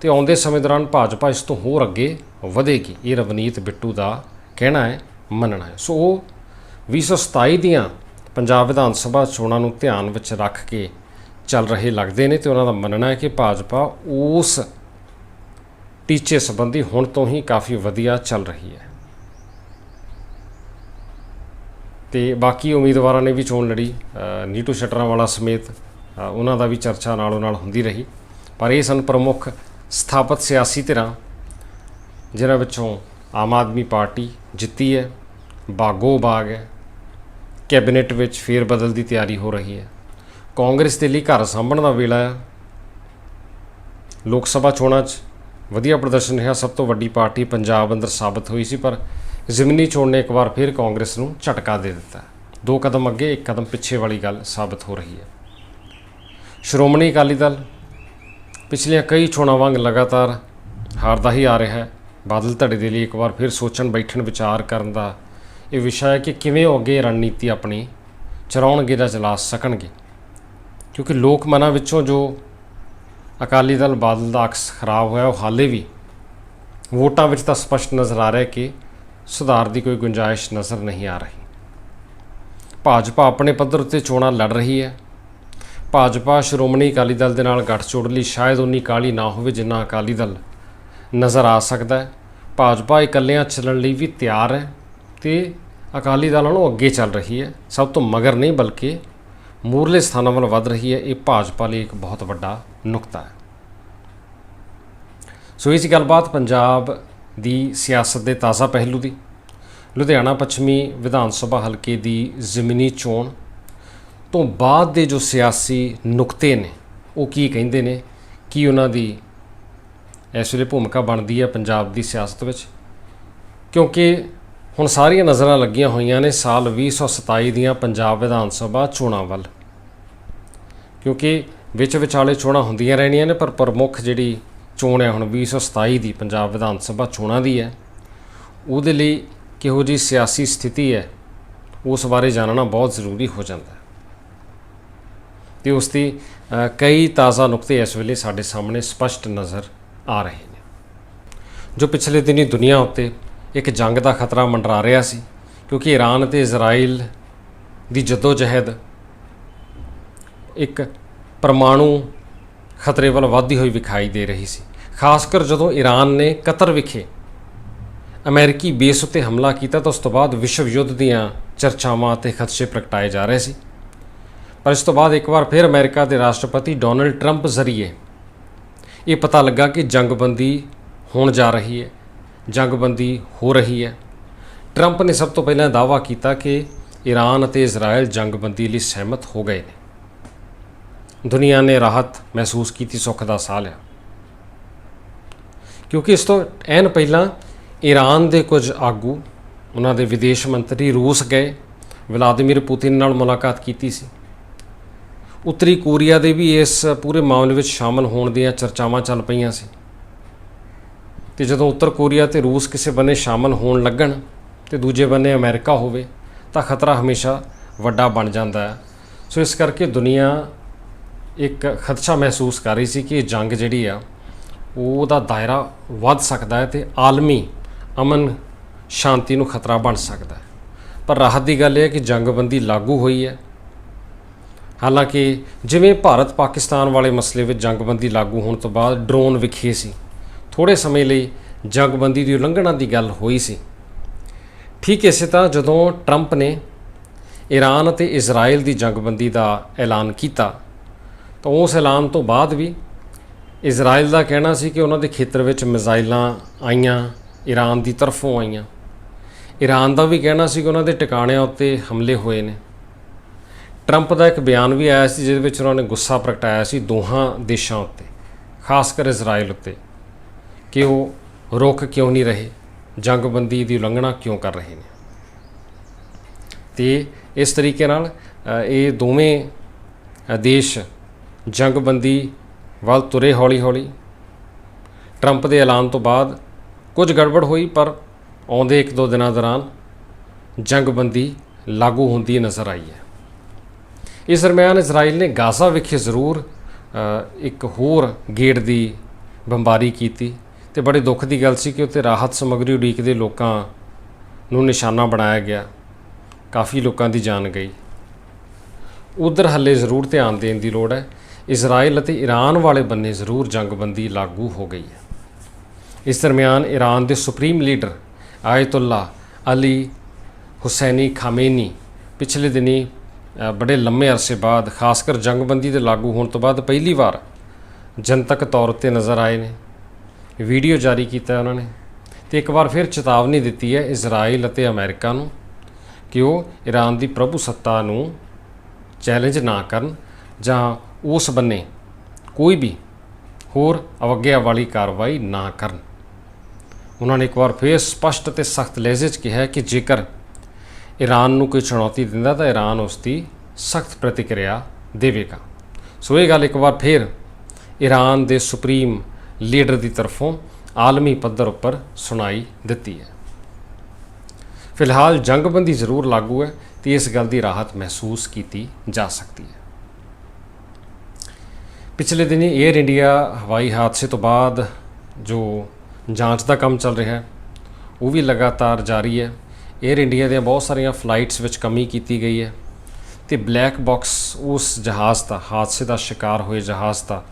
ਤੇ ਆਉਂਦੇ ਸਮੇਂ ਦੌਰਾਨ ਭਾਜਪਾ ਇਸ ਤੋਂ ਹੋਰ ਅੱਗੇ ਵਧੇਗੀ। ਇਹ ਰਵਨੀਤ ਬਿੱਟੂ ਦਾ ਕਹਿਣਾ ਹੈ, ਮੰਨਣਾ ਹੈ। ਸੋ ਉਹ 2027 ਦੀਆਂ ਪੰਜਾਬ ਵਿਧਾਨ ਸਭਾ ਚੋਣਾਂ ਨੂੰ ਧਿਆਨ ਵਿੱਚ ਰੱਖ ਕੇ ਚੱਲ ਰਹੇ ਲੱਗਦੇ ਨੇ ਤੇ ਉਹਨਾਂ ਦਾ ਮੰਨਣਾ ਹੈ ਕਿ ਭਾਜਪਾ ਉਸ ਟੀਚੇ ਸੰਬੰਧੀ ਹੁਣ ਤੋਂ ਹੀ ਕਾਫੀ ਵਧੀਆ ਚੱਲ ਰਹੀ ਹੈ। ਤੇ ਬਾਕੀ ਉਮੀਦਵਾਰਾਂ ਨੇ ਵੀ ਚੋਣ ਲੜੀ ਨੀਟੂ ਸ਼ਟਰਾਂ ਵਾਲਾ ਸਮੇਤ ਉਹਨਾਂ ਦਾ ਵੀ ਚਰਚਾ ਨਾਲੋਂ ਨਾਲ ਹੁੰਦੀ ਰਹੀ। ਪਰ ਇਹ ਸਨ ਪ੍ਰਮੁੱਖ ਸਥਾਪਿਤ ਸਿਆਸੀ ਧਿਰਾਂ, ਜਿਨ੍ਹਾਂ ਵਿੱਚੋਂ ਆਮ ਆਦਮੀ ਪਾਰਟੀ ਜਿੱਤੀ ਹੈ, ਬਾਗੋ ਬਾਗ ਹੈ, ਕੈਬਨਿਟ ਵਿੱਚ ਫੇਰ ਬਦਲ ਦੀ ਤਿਆਰੀ ਹੋ ਰਹੀ ਹੈ। ਕਾਂਗਰਸ ਦੇ ਲਈ ਘਰ ਸਾਂਭਣ ਦਾ ਵੇਲਾ ਹੈ ਲੋਕ ਸਭਾ ਚੋਣਾਂ 'ਚ ਵਧੀਆ ਪ੍ਰਦਰਸ਼ਨ ਰਿਹਾ, ਸਭ ਤੋਂ ਵੱਡੀ ਪਾਰਟੀ ਪੰਜਾਬ ਅੰਦਰ ਸਾਬਤ ਹੋਈ ਸੀ, ਪਰ ਜ਼ਿਮਨੀ ਚੋਣ ਨੇ ਇੱਕ ਵਾਰ ਫਿਰ ਕਾਂਗਰਸ ਨੂੰ ਝਟਕਾ ਦੇ ਦਿੱਤਾ। ਦੋ ਕਦਮ ਅੱਗੇ, ਇੱਕ ਕਦਮ ਪਿੱਛੇ ਵਾਲੀ ਗੱਲ ਸਾਬਤ ਹੋ ਰਹੀ ਹੈ। ਸ਼੍ਰੋਮਣੀ ਅਕਾਲੀ ਦਲ ਪਿਛਲੀਆਂ ਕਈ ਚੋਣਾਂ ਵਾਂਗ ਲਗਾਤਾਰ ਹਾਰਦਾ ਹੀ ਆ ਰਿਹਾ ਹੈ। ਬਾਦਲ ਧੜੇ ਦੇ ਲਈ ਇੱਕ ਵਾਰ ਫਿਰ ਸੋਚਣ, ਬੈਠਣ, ਵਿਚਾਰ ਕਰਨ ਦਾ ਇਹ ਵਿਸ਼ਾ ਹੈ ਕਿ ਕਿਵੇਂ ਉਹ ਅੱਗੇ ਰਣਨੀਤੀ ਆਪਣੀ ਚਲਾਉਣਗੇ ਜਾਂ ਚਲਾ ਸਕਣਗੇ। ਕਿਉਂਕਿ ਲੋਕ ਮਨਾਂ ਵਿੱਚੋਂ ਜੋ ਅਕਾਲੀ ਦਲ ਬਾਦਲ ਦਾ ਅਕਸ ਖਰਾਬ ਹੋਇਆ, ਉਹ ਹਾਲੇ ਵੀ ਵੋਟਾਂ ਵਿੱਚ ਤਾਂ ਸਪਸ਼ਟ ਨਜ਼ਰ ਆ ਰਿਹਾ ਕਿ ਸੁਧਾਰ ਦੀ ਕੋਈ ਗੁੰਜਾਇਸ਼ ਨਜ਼ਰ ਨਹੀਂ ਆ ਰਹੀ। ਭਾਜਪਾ ਆਪਣੇ ਪੱਧਰ ਉੱਤੇ ਚੋਣਾਂ ਲੜ ਰਹੀ ਹੈ। ਭਾਜਪਾ ਸ਼੍ਰੋਮਣੀ ਅਕਾਲੀ ਦਲ ਦੇ ਨਾਲ ਗੱਠਜੋੜ ਲਈ ਸ਼ਾਇਦ ਉਨੀ ਕਾਲੀ ਨਾ ਹੋਵੇ ਜਿੰਨਾ ਅਕਾਲੀ ਦਲ। ਨਜ਼ਰ ਆ ਸਕਦਾ ਹੈ। ਭਾਜਪਾ ਇਕੱਲਿਆਂ ਚੱਲਣ ਲਈ ਵੀ ਤਿਆਰ ਹੈ ਤੇ ਅਕਾਲੀ ਦਲ ਨਾਲੋਂ ਅੱਗੇ ਚੱਲ ਰਹੀ ਹੈ। ਸਭ ਤੋਂ ਮਗਰ ਨਹੀਂ ਬਲਕਿ ਮੂਰਲੇ ਸਥਾਨਾਂ ਵੱਲ ਵੱਧ ਰਹੀ ਹੈ। ਇਹ ਭਾਜਪਾ ਲਈ ਇੱਕ ਬਹੁਤ ਵੱਡਾ ਨੁਕਤਾ ਹੈ। ਸੋ ਇਸ ਗੱਲਬਾਤ ਪੰਜਾਬ ਦੀ ਸਿਆਸਤ ਦੇ ਤਾਜ਼ਾ ਪਹਿਲੂ ਦੀ। ਲੁਧਿਆਣਾ ਪੱਛਮੀ ਵਿਧਾਨ ਸਭਾ ਹਲਕੇ ਦੀ ਜ਼ਮੀਨੀ ਚੋਣ ਤੋਂ ਬਾਅਦ ਦੇ ਜੋ ਸਿਆਸੀ ਨੁਕਤੇ ਨੇ, ਉਹ ਕੀ ਕਹਿੰਦੇ ਨੇ? ਕੀ ਉਹਨਾਂ ਦੀ ਇਸ ਵੇਲੇ ਭੂਮਿਕਾ ਬਣਦੀ ਹੈ ਪੰਜਾਬ ਦੀ ਸਿਆਸਤ ਵਿੱਚ? ਕਿਉਂਕਿ ਹੁਣ ਸਾਰੀਆਂ ਨਜ਼ਰਾਂ ਲੱਗੀਆਂ ਹੋਈਆਂ ਨੇ ਸਾਲ 2027 ਦੀਆਂ ਪੰਜਾਬ ਵਿਧਾਨ ਸਭਾ ਚੋਣਾਂ ਵੱਲ। ਕਿਉਂਕਿ ਵਿੱਚ ਵਿਚਾਲੇ ਚੋਣਾਂ ਹੁੰਦੀਆਂ ਰਹਿਣੀਆਂ ਨੇ, ਪਰ ਪ੍ਰਮੁੱਖ ਜਿਹੜੀ ਚੋਣ ਹੈ ਹੁਣ 2027 ਦੀ ਪੰਜਾਬ ਵਿਧਾਨ ਸਭਾ ਚੋਣਾਂ ਦੀ ਹੈ, ਉਹਦੇ ਲਈ ਕਿਹੋ ਜੀ ਸਿਆਸੀ ਸਥਿਤੀ ਹੈ, ਉਸ ਬਾਰੇ ਜਾਣਨਾ ਬਹੁਤ ਜ਼ਰੂਰੀ ਹੋ ਜਾਂਦਾ ਹੈ। ਤੇ ਉਸ ਦੀ ਕਈ ਤਾਜ਼ਾ ਨੁਕਤੇ ਇਸ ਵੇਲੇ ਸਾਡੇ ਸਾਹਮਣੇ ਸਪਸ਼ਟ ਨਜ਼ਰ ਆ ਰਹੇ ਨੇ। ਜੋ ਪਿਛਲੇ ਦਿਨੀ ਦੁਨੀਆ ਉੱਤੇ ਇੱਕ ਜੰਗ ਦਾ ਖਤਰਾ ਮੰਡਰਾ ਰਿਹਾ ਸੀ, ਕਿਉਂਕਿ ਈਰਾਨ ਅਤੇ ਇਜ਼ਰਾਈਲ ਦੀ ਜਦੋਜਹਿਦ ਇੱਕ ਪਰਮਾਣੂ ਖਤਰੇ ਵੱਲ ਵਧਦੀ ਹੋਈ ਵਿਖਾਈ ਦੇ ਰਹੀ ਸੀ। ਖਾਸ ਕਰ ਜਦੋਂ ਈਰਾਨ ਨੇ ਕਤਰ ਵਿਖੇ ਅਮਰੀਕੀ ਬੇਸ ਉੱਤੇ ਹਮਲਾ ਕੀਤਾ ਤਾਂ ਉਸ ਤੋਂ ਬਾਅਦ ਵਿਸ਼ਵ ਯੁੱਧ ਦੀਆਂ ਚਰਚਾਵਾਂ ਅਤੇ ਖਦਸ਼ੇ ਪ੍ਰਗਟਾਏ ਜਾ ਰਹੇ ਸੀ। ਪਰ ਇਸ ਤੋਂ ਬਾਅਦ ਇੱਕ ਵਾਰ ਫਿਰ ਅਮਰੀਕਾ ਦੇ ਰਾਸ਼ਟਰਪਤੀ ਡੋਨਲਡ ਟਰੰਪ ਜ਼ਰੀਏ ਇਹ ਪਤਾ ਲੱਗਾ ਕਿ ਜੰਗਬੰਦੀ ਹੋਣ ਜਾ ਰਹੀ ਹੈ, ਜੰਗਬੰਦੀ ਹੋ ਰਹੀ ਹੈ। ਟਰੰਪ ਨੇ ਸਭ ਤੋਂ ਪਹਿਲਾਂ ਦਾਅਵਾ ਕੀਤਾ ਕਿ ਈਰਾਨ ਅਤੇ ਇਜ਼ਰਾਈਲ ਜੰਗਬੰਦੀ ਲਈ ਸਹਿਮਤ ਹੋ ਗਏ ਨੇ। ਦੁਨੀਆ ਨੇ ਰਾਹਤ ਮਹਿਸੂਸ ਕੀਤੀ, ਸੁੱਖ ਦਾ ਸਾਹ ਲਿਆ। ਕਿਉਂਕਿ ਇਸ ਤੋਂ ਐਨ ਪਹਿਲਾਂ ਈਰਾਨ ਦੇ ਕੁਝ ਆਗੂ, ਉਹਨਾਂ ਦੇ ਵਿਦੇਸ਼ ਮੰਤਰੀ ਰੂਸ ਗਏ। ਵਲਾਦੀਮੀਰ ਪੁਤਿਨ ਨਾਲ ਮੁਲਾਕਾਤ ਕੀਤੀ ਸੀ। ਉੱਤਰੀ ਕੋਰੀਆ ਦੇ ਵੀ ਇਸ ਪੂਰੇ ਮਾਮਲੇ ਵਿੱਚ ਸ਼ਾਮਲ ਹੋਣ ਦੀਆਂ ਚਰਚਾਵਾਂ ਚੱਲ ਪਈਆਂ ਸੀ। ਤੇ ਜਦੋਂ ਉੱਤਰ ਕੋਰੀਆ ਤੇ ਰੂਸ ਕਿਸੇ ਬੰਨੇ ਸ਼ਾਮਲ ਹੋਣ ਲੱਗਣ ਤੇ ਦੂਜੇ ਬੰਨੇ ਅਮਰੀਕਾ ਹੋਵੇ, ਤਾਂ ਖਤਰਾ ਹਮੇਸ਼ਾ ਵੱਡਾ ਬਣ ਜਾਂਦਾ ਹੈ। ਸੋ ਇਸ ਕਰਕੇ ਦੁਨੀਆ ਇੱਕ ਖਦਸ਼ਾ ਮਹਿਸੂਸ ਕਰ ਰਹੀ ਸੀ ਕਿ ਇਹ ਜੰਗ ਜਿਹੜੀ ਆ, ਉਹਦਾ ਦਾਇਰਾ ਵੱਧ ਸਕਦਾ ਹੈ ਤੇ ਆਲਮੀ ਅਮਨ ਸ਼ਾਂਤੀ ਨੂੰ ਖਤਰਾ ਬਣ ਸਕਦਾ ਹੈ। ਪਰ ਰਾਹਤ ਦੀ ਗੱਲ ਇਹ ਹੈ ਕਿ ਜੰਗਬੰਦੀ ਲਾਗੂ ਹੋਈ ਹੈ ਹਾਲਾਂਕਿ ਜਿਵੇਂ ਭਾਰਤ ਪਾਕਿਸਤਾਨ ਵਾਲੇ ਮਸਲੇ ਵਿੱਚ ਜੰਗਬੰਦੀ ਲਾਗੂ ਹੋਣ ਤੋਂ ਬਾਅਦ ਡਰੋਨ ਵਿਖੇ ਸੀ ਥੋੜੇ ਸਮੇਂ ਲਈ ਜੰਗਬੰਦੀ ਦੀ ਉਲੰਘਣਾ ਦੀ ਗੱਲ ਹੋਈ ਸੀ। ਠੀਕ ਇਸੇ ਤਰ੍ਹਾਂ ਜਦੋਂ ਟਰੰਪ ਨੇ ਈਰਾਨ ਅਤੇ ਇਜ਼ਰਾਈਲ ਦੀ ਜੰਗਬੰਦੀ ਦਾ ਐਲਾਨ ਕੀਤਾ, ਤਾਂ ਉਸ ਐਲਾਨ ਤੋਂ ਬਾਅਦ ਵੀ ਇਜ਼ਰਾਈਲ ਦਾ ਕਹਿਣਾ ਸੀ ਕਿ ਉਹਨਾਂ ਦੇ ਖੇਤਰ ਵਿੱਚ ਮਿਜ਼ਾਈਲਾਂ ਆਈਆਂ ਈਰਾਨ ਦੀ ਤਰਫੋਂ ਆਈਆਂ। ਈਰਾਨ ਦਾ ਵੀ ਕਹਿਣਾ ਸੀ ਕਿ ਉਹਨਾਂ ਦੇ ਟਿਕਾਣਿਆਂ ਉੱਤੇ ਹਮਲੇ ਹੋਏ ਨੇ। ਟਰੰਪ ਦਾ ਇੱਕ ਬਿਆਨ ਵੀ ਆਇਆ ਸੀ, ਜਿਹਦੇ ਵਿੱਚ ਉਹਨਾਂ ਨੇ ਗੁੱਸਾ ਪ੍ਰਗਟਾਇਆ ਸੀ ਦੋਹਾਂ ਦੇਸ਼ਾਂ ਉੱਤੇ, ਖਾਸ ਕਰ ਇਜ਼ਰਾਈਲ ਉੱਤੇ, ਕਿ ਉਹ ਰੁਕ ਕਿਉਂ ਨਹੀਂ ਰਹੇ, ਜੰਗਬੰਦੀ ਦੀ ਉਲੰਘਣਾ ਕਿਉਂ ਕਰ ਰਹੇ ਨੇ। ਤੇ ਇਸ ਤਰੀਕੇ ਨਾਲ ਇਹ ਦੋਵੇਂ ਦੇਸ਼ ਜੰਗਬੰਦੀ ਵੱਲ ਤੁਰੇ ਹੌਲੀ-ਹੌਲੀ। ਟਰੰਪ ਦੇ ਐਲਾਨ ਤੋਂ ਬਾਅਦ ਕੁਝ ਗੜਬੜ ਹੋਈ, ਪਰ ਆਉਂਦੇ ਇੱਕ ਦੋ ਦਿਨਾਂ ਦੌਰਾਨ ਜੰਗਬੰਦੀ ਲਾਗੂ ਹੁੰਦੀ ਨਜ਼ਰ ਆਈ ਹੈ। ਇਸ ਦਰਮਿਆਨ ਇਜ਼ਰਾਈਲ ਨੇ ਗਾਜ਼ਾ ਵਿਖੇ ਜ਼ਰੂਰ ਇੱਕ ਹੋਰ ਗੇਟ ਦੀ ਬੰਬਾਰੀ ਕੀਤੀ ਤੇ ਬੜੇ ਦੁੱਖ ਦੀ ਗੱਲ ਸੀ ਕਿ ਉੱਥੇ ਰਾਹਤ ਸਮੱਗਰੀ ਉਡੀਕਦੇ ਲੋਕਾਂ ਨੂੰ ਨਿਸ਼ਾਨਾ ਬਣਾਇਆ ਗਿਆ। ਕਾਫੀ ਲੋਕਾਂ ਦੀ ਜਾਨ ਗਈ। ਉਧਰ ਹੱਲੇ ਜ਼ਰੂਰ ਧਿਆਨ ਦੇਣ ਦੀ ਲੋੜ ਹੈ। ਇਜ਼ਰਾਈਲ ਅਤੇ ਈਰਾਨ ਵਾਲੇ ਬੰਨੇ ਜ਼ਰੂਰ ਜੰਗਬੰਦੀ ਲਾਗੂ ਹੋ ਗਈ ਹੈ। ਇਸ ਦਰਮਿਆਨ ਈਰਾਨ ਦੇ supreme leader Ayatollah Ali Husseini Khamenei ਪਿਛਲੇ ਦਿਨੀ ਬੜੇ ਲੰਮੇ ਅਰਸੇ ਬਾਅਦ ਖਾਸ ਕਰ ਜੰਗਬੰਦੀ ਦੇ ਲਾਗੂ ਹੋਣ ਤੋਂ ਬਾਅਦ ਪਹਿਲੀ ਵਾਰ ਜਨਤਕ ਤੌਰ ਤੇ ਨਜ਼ਰ ਆਏ ਨੇ। ਵੀਡੀਓ ਜਾਰੀ ਕੀਤਾ ਉਹਨਾਂ ਨੇ ਤੇ ਇੱਕ ਵਾਰ ਫਿਰ ਚੇਤਾਵਨੀ ਦਿੱਤੀ ਹੈ ਇਜ਼ਰਾਈਲ ਅਤੇ ਅਮਰੀਕਾ ਨੂੰ ਕਿ ਉਹ ਈਰਾਨ ਦੀ ਪ੍ਰਭੂ ਸੱਤਾ ਨੂੰ ਚੈਲੰਜ ਨਾ ਕਰਨ ਜਾਂ ਉਸ ਬੰਨੇ ਕੋਈ ਵੀ ਹੋਰ ਅਵਗਿਆ ਵਾਲੀ ਕਾਰਵਾਈ ਨਾ ਕਰਨ। ਉਹਨਾਂ ਨੇ ਇੱਕ ਵਾਰ ਫਿਰ ਸਪਸ਼ਟ ਤੇ ਸਖਤ ਲਹਿਜੇ 'ਚ ਕਿਹਾ ਕਿ ਜੇਕਰ ਈਰਾਨ ਨੂੰ ਕੋਈ ਚੁਣੌਤੀ ਦਿੰਦਾ ਤਾਂ ਈਰਾਨ ਉਸ ਦੀ ਸਖਤ ਪ੍ਰਤੀਕਿਰਿਆ ਦੇਵੇਗਾ। ਸੋ ਇਹ ਗੱਲ ਇੱਕ ਵਾਰ ਫਿਰ ਈਰਾਨ ਦੇ ਸੁਪਰੀਮ ਲੀਡਰ ਦੀ ਤਰਫੋਂ ਆਲਮੀ ਪੱਧਰ ਉੱਪਰ ਸੁਣਾਈ ਦਿੱਤੀ ਹੈ। ਫਿਲਹਾਲ ਜੰਗਬੰਦੀ ਜ਼ਰੂਰ ਲਾਗੂ ਹੈ ਤੇ ਇਸ ਗੱਲ ਦੀ ਰਾਹਤ ਮਹਿਸੂਸ ਕੀਤੀ ਜਾ ਸਕਦੀ ਹੈ। ਪਿਛਲੇ ਦਿਨੀ 에ਅਰ ਇੰਡੀਆ ਹਵਾਈ ਹਾਦਸੇ ਤੋਂ ਬਾਅਦ ਜੋ ਜਾਂਚ ਦਾ ਕੰਮ ਚੱਲ ਰਿਹਾ ਹੈ, ਉਹ ਵੀ ਲਗਾਤਾਰ ਜਾਰੀ ਹੈ। 에ਅਰ ਇੰਡੀਆ ਦੀਆਂ ਬਹੁਤ ਸਾਰੀਆਂ ਫਲਾਈਟਸ ਵਿੱਚ ਕਮੀ ਕੀਤੀ ਗਈ ਹੈ। ਤੇ ਬਲੈਕ ਬਾਕਸ ਉਸ ਜਹਾਜ਼ ਦਾ, ਹਾਦਸੇ ਦਾ ਸ਼ਿਕਾਰ ਹੋਏ ਜਹਾਜ਼ ਦਾ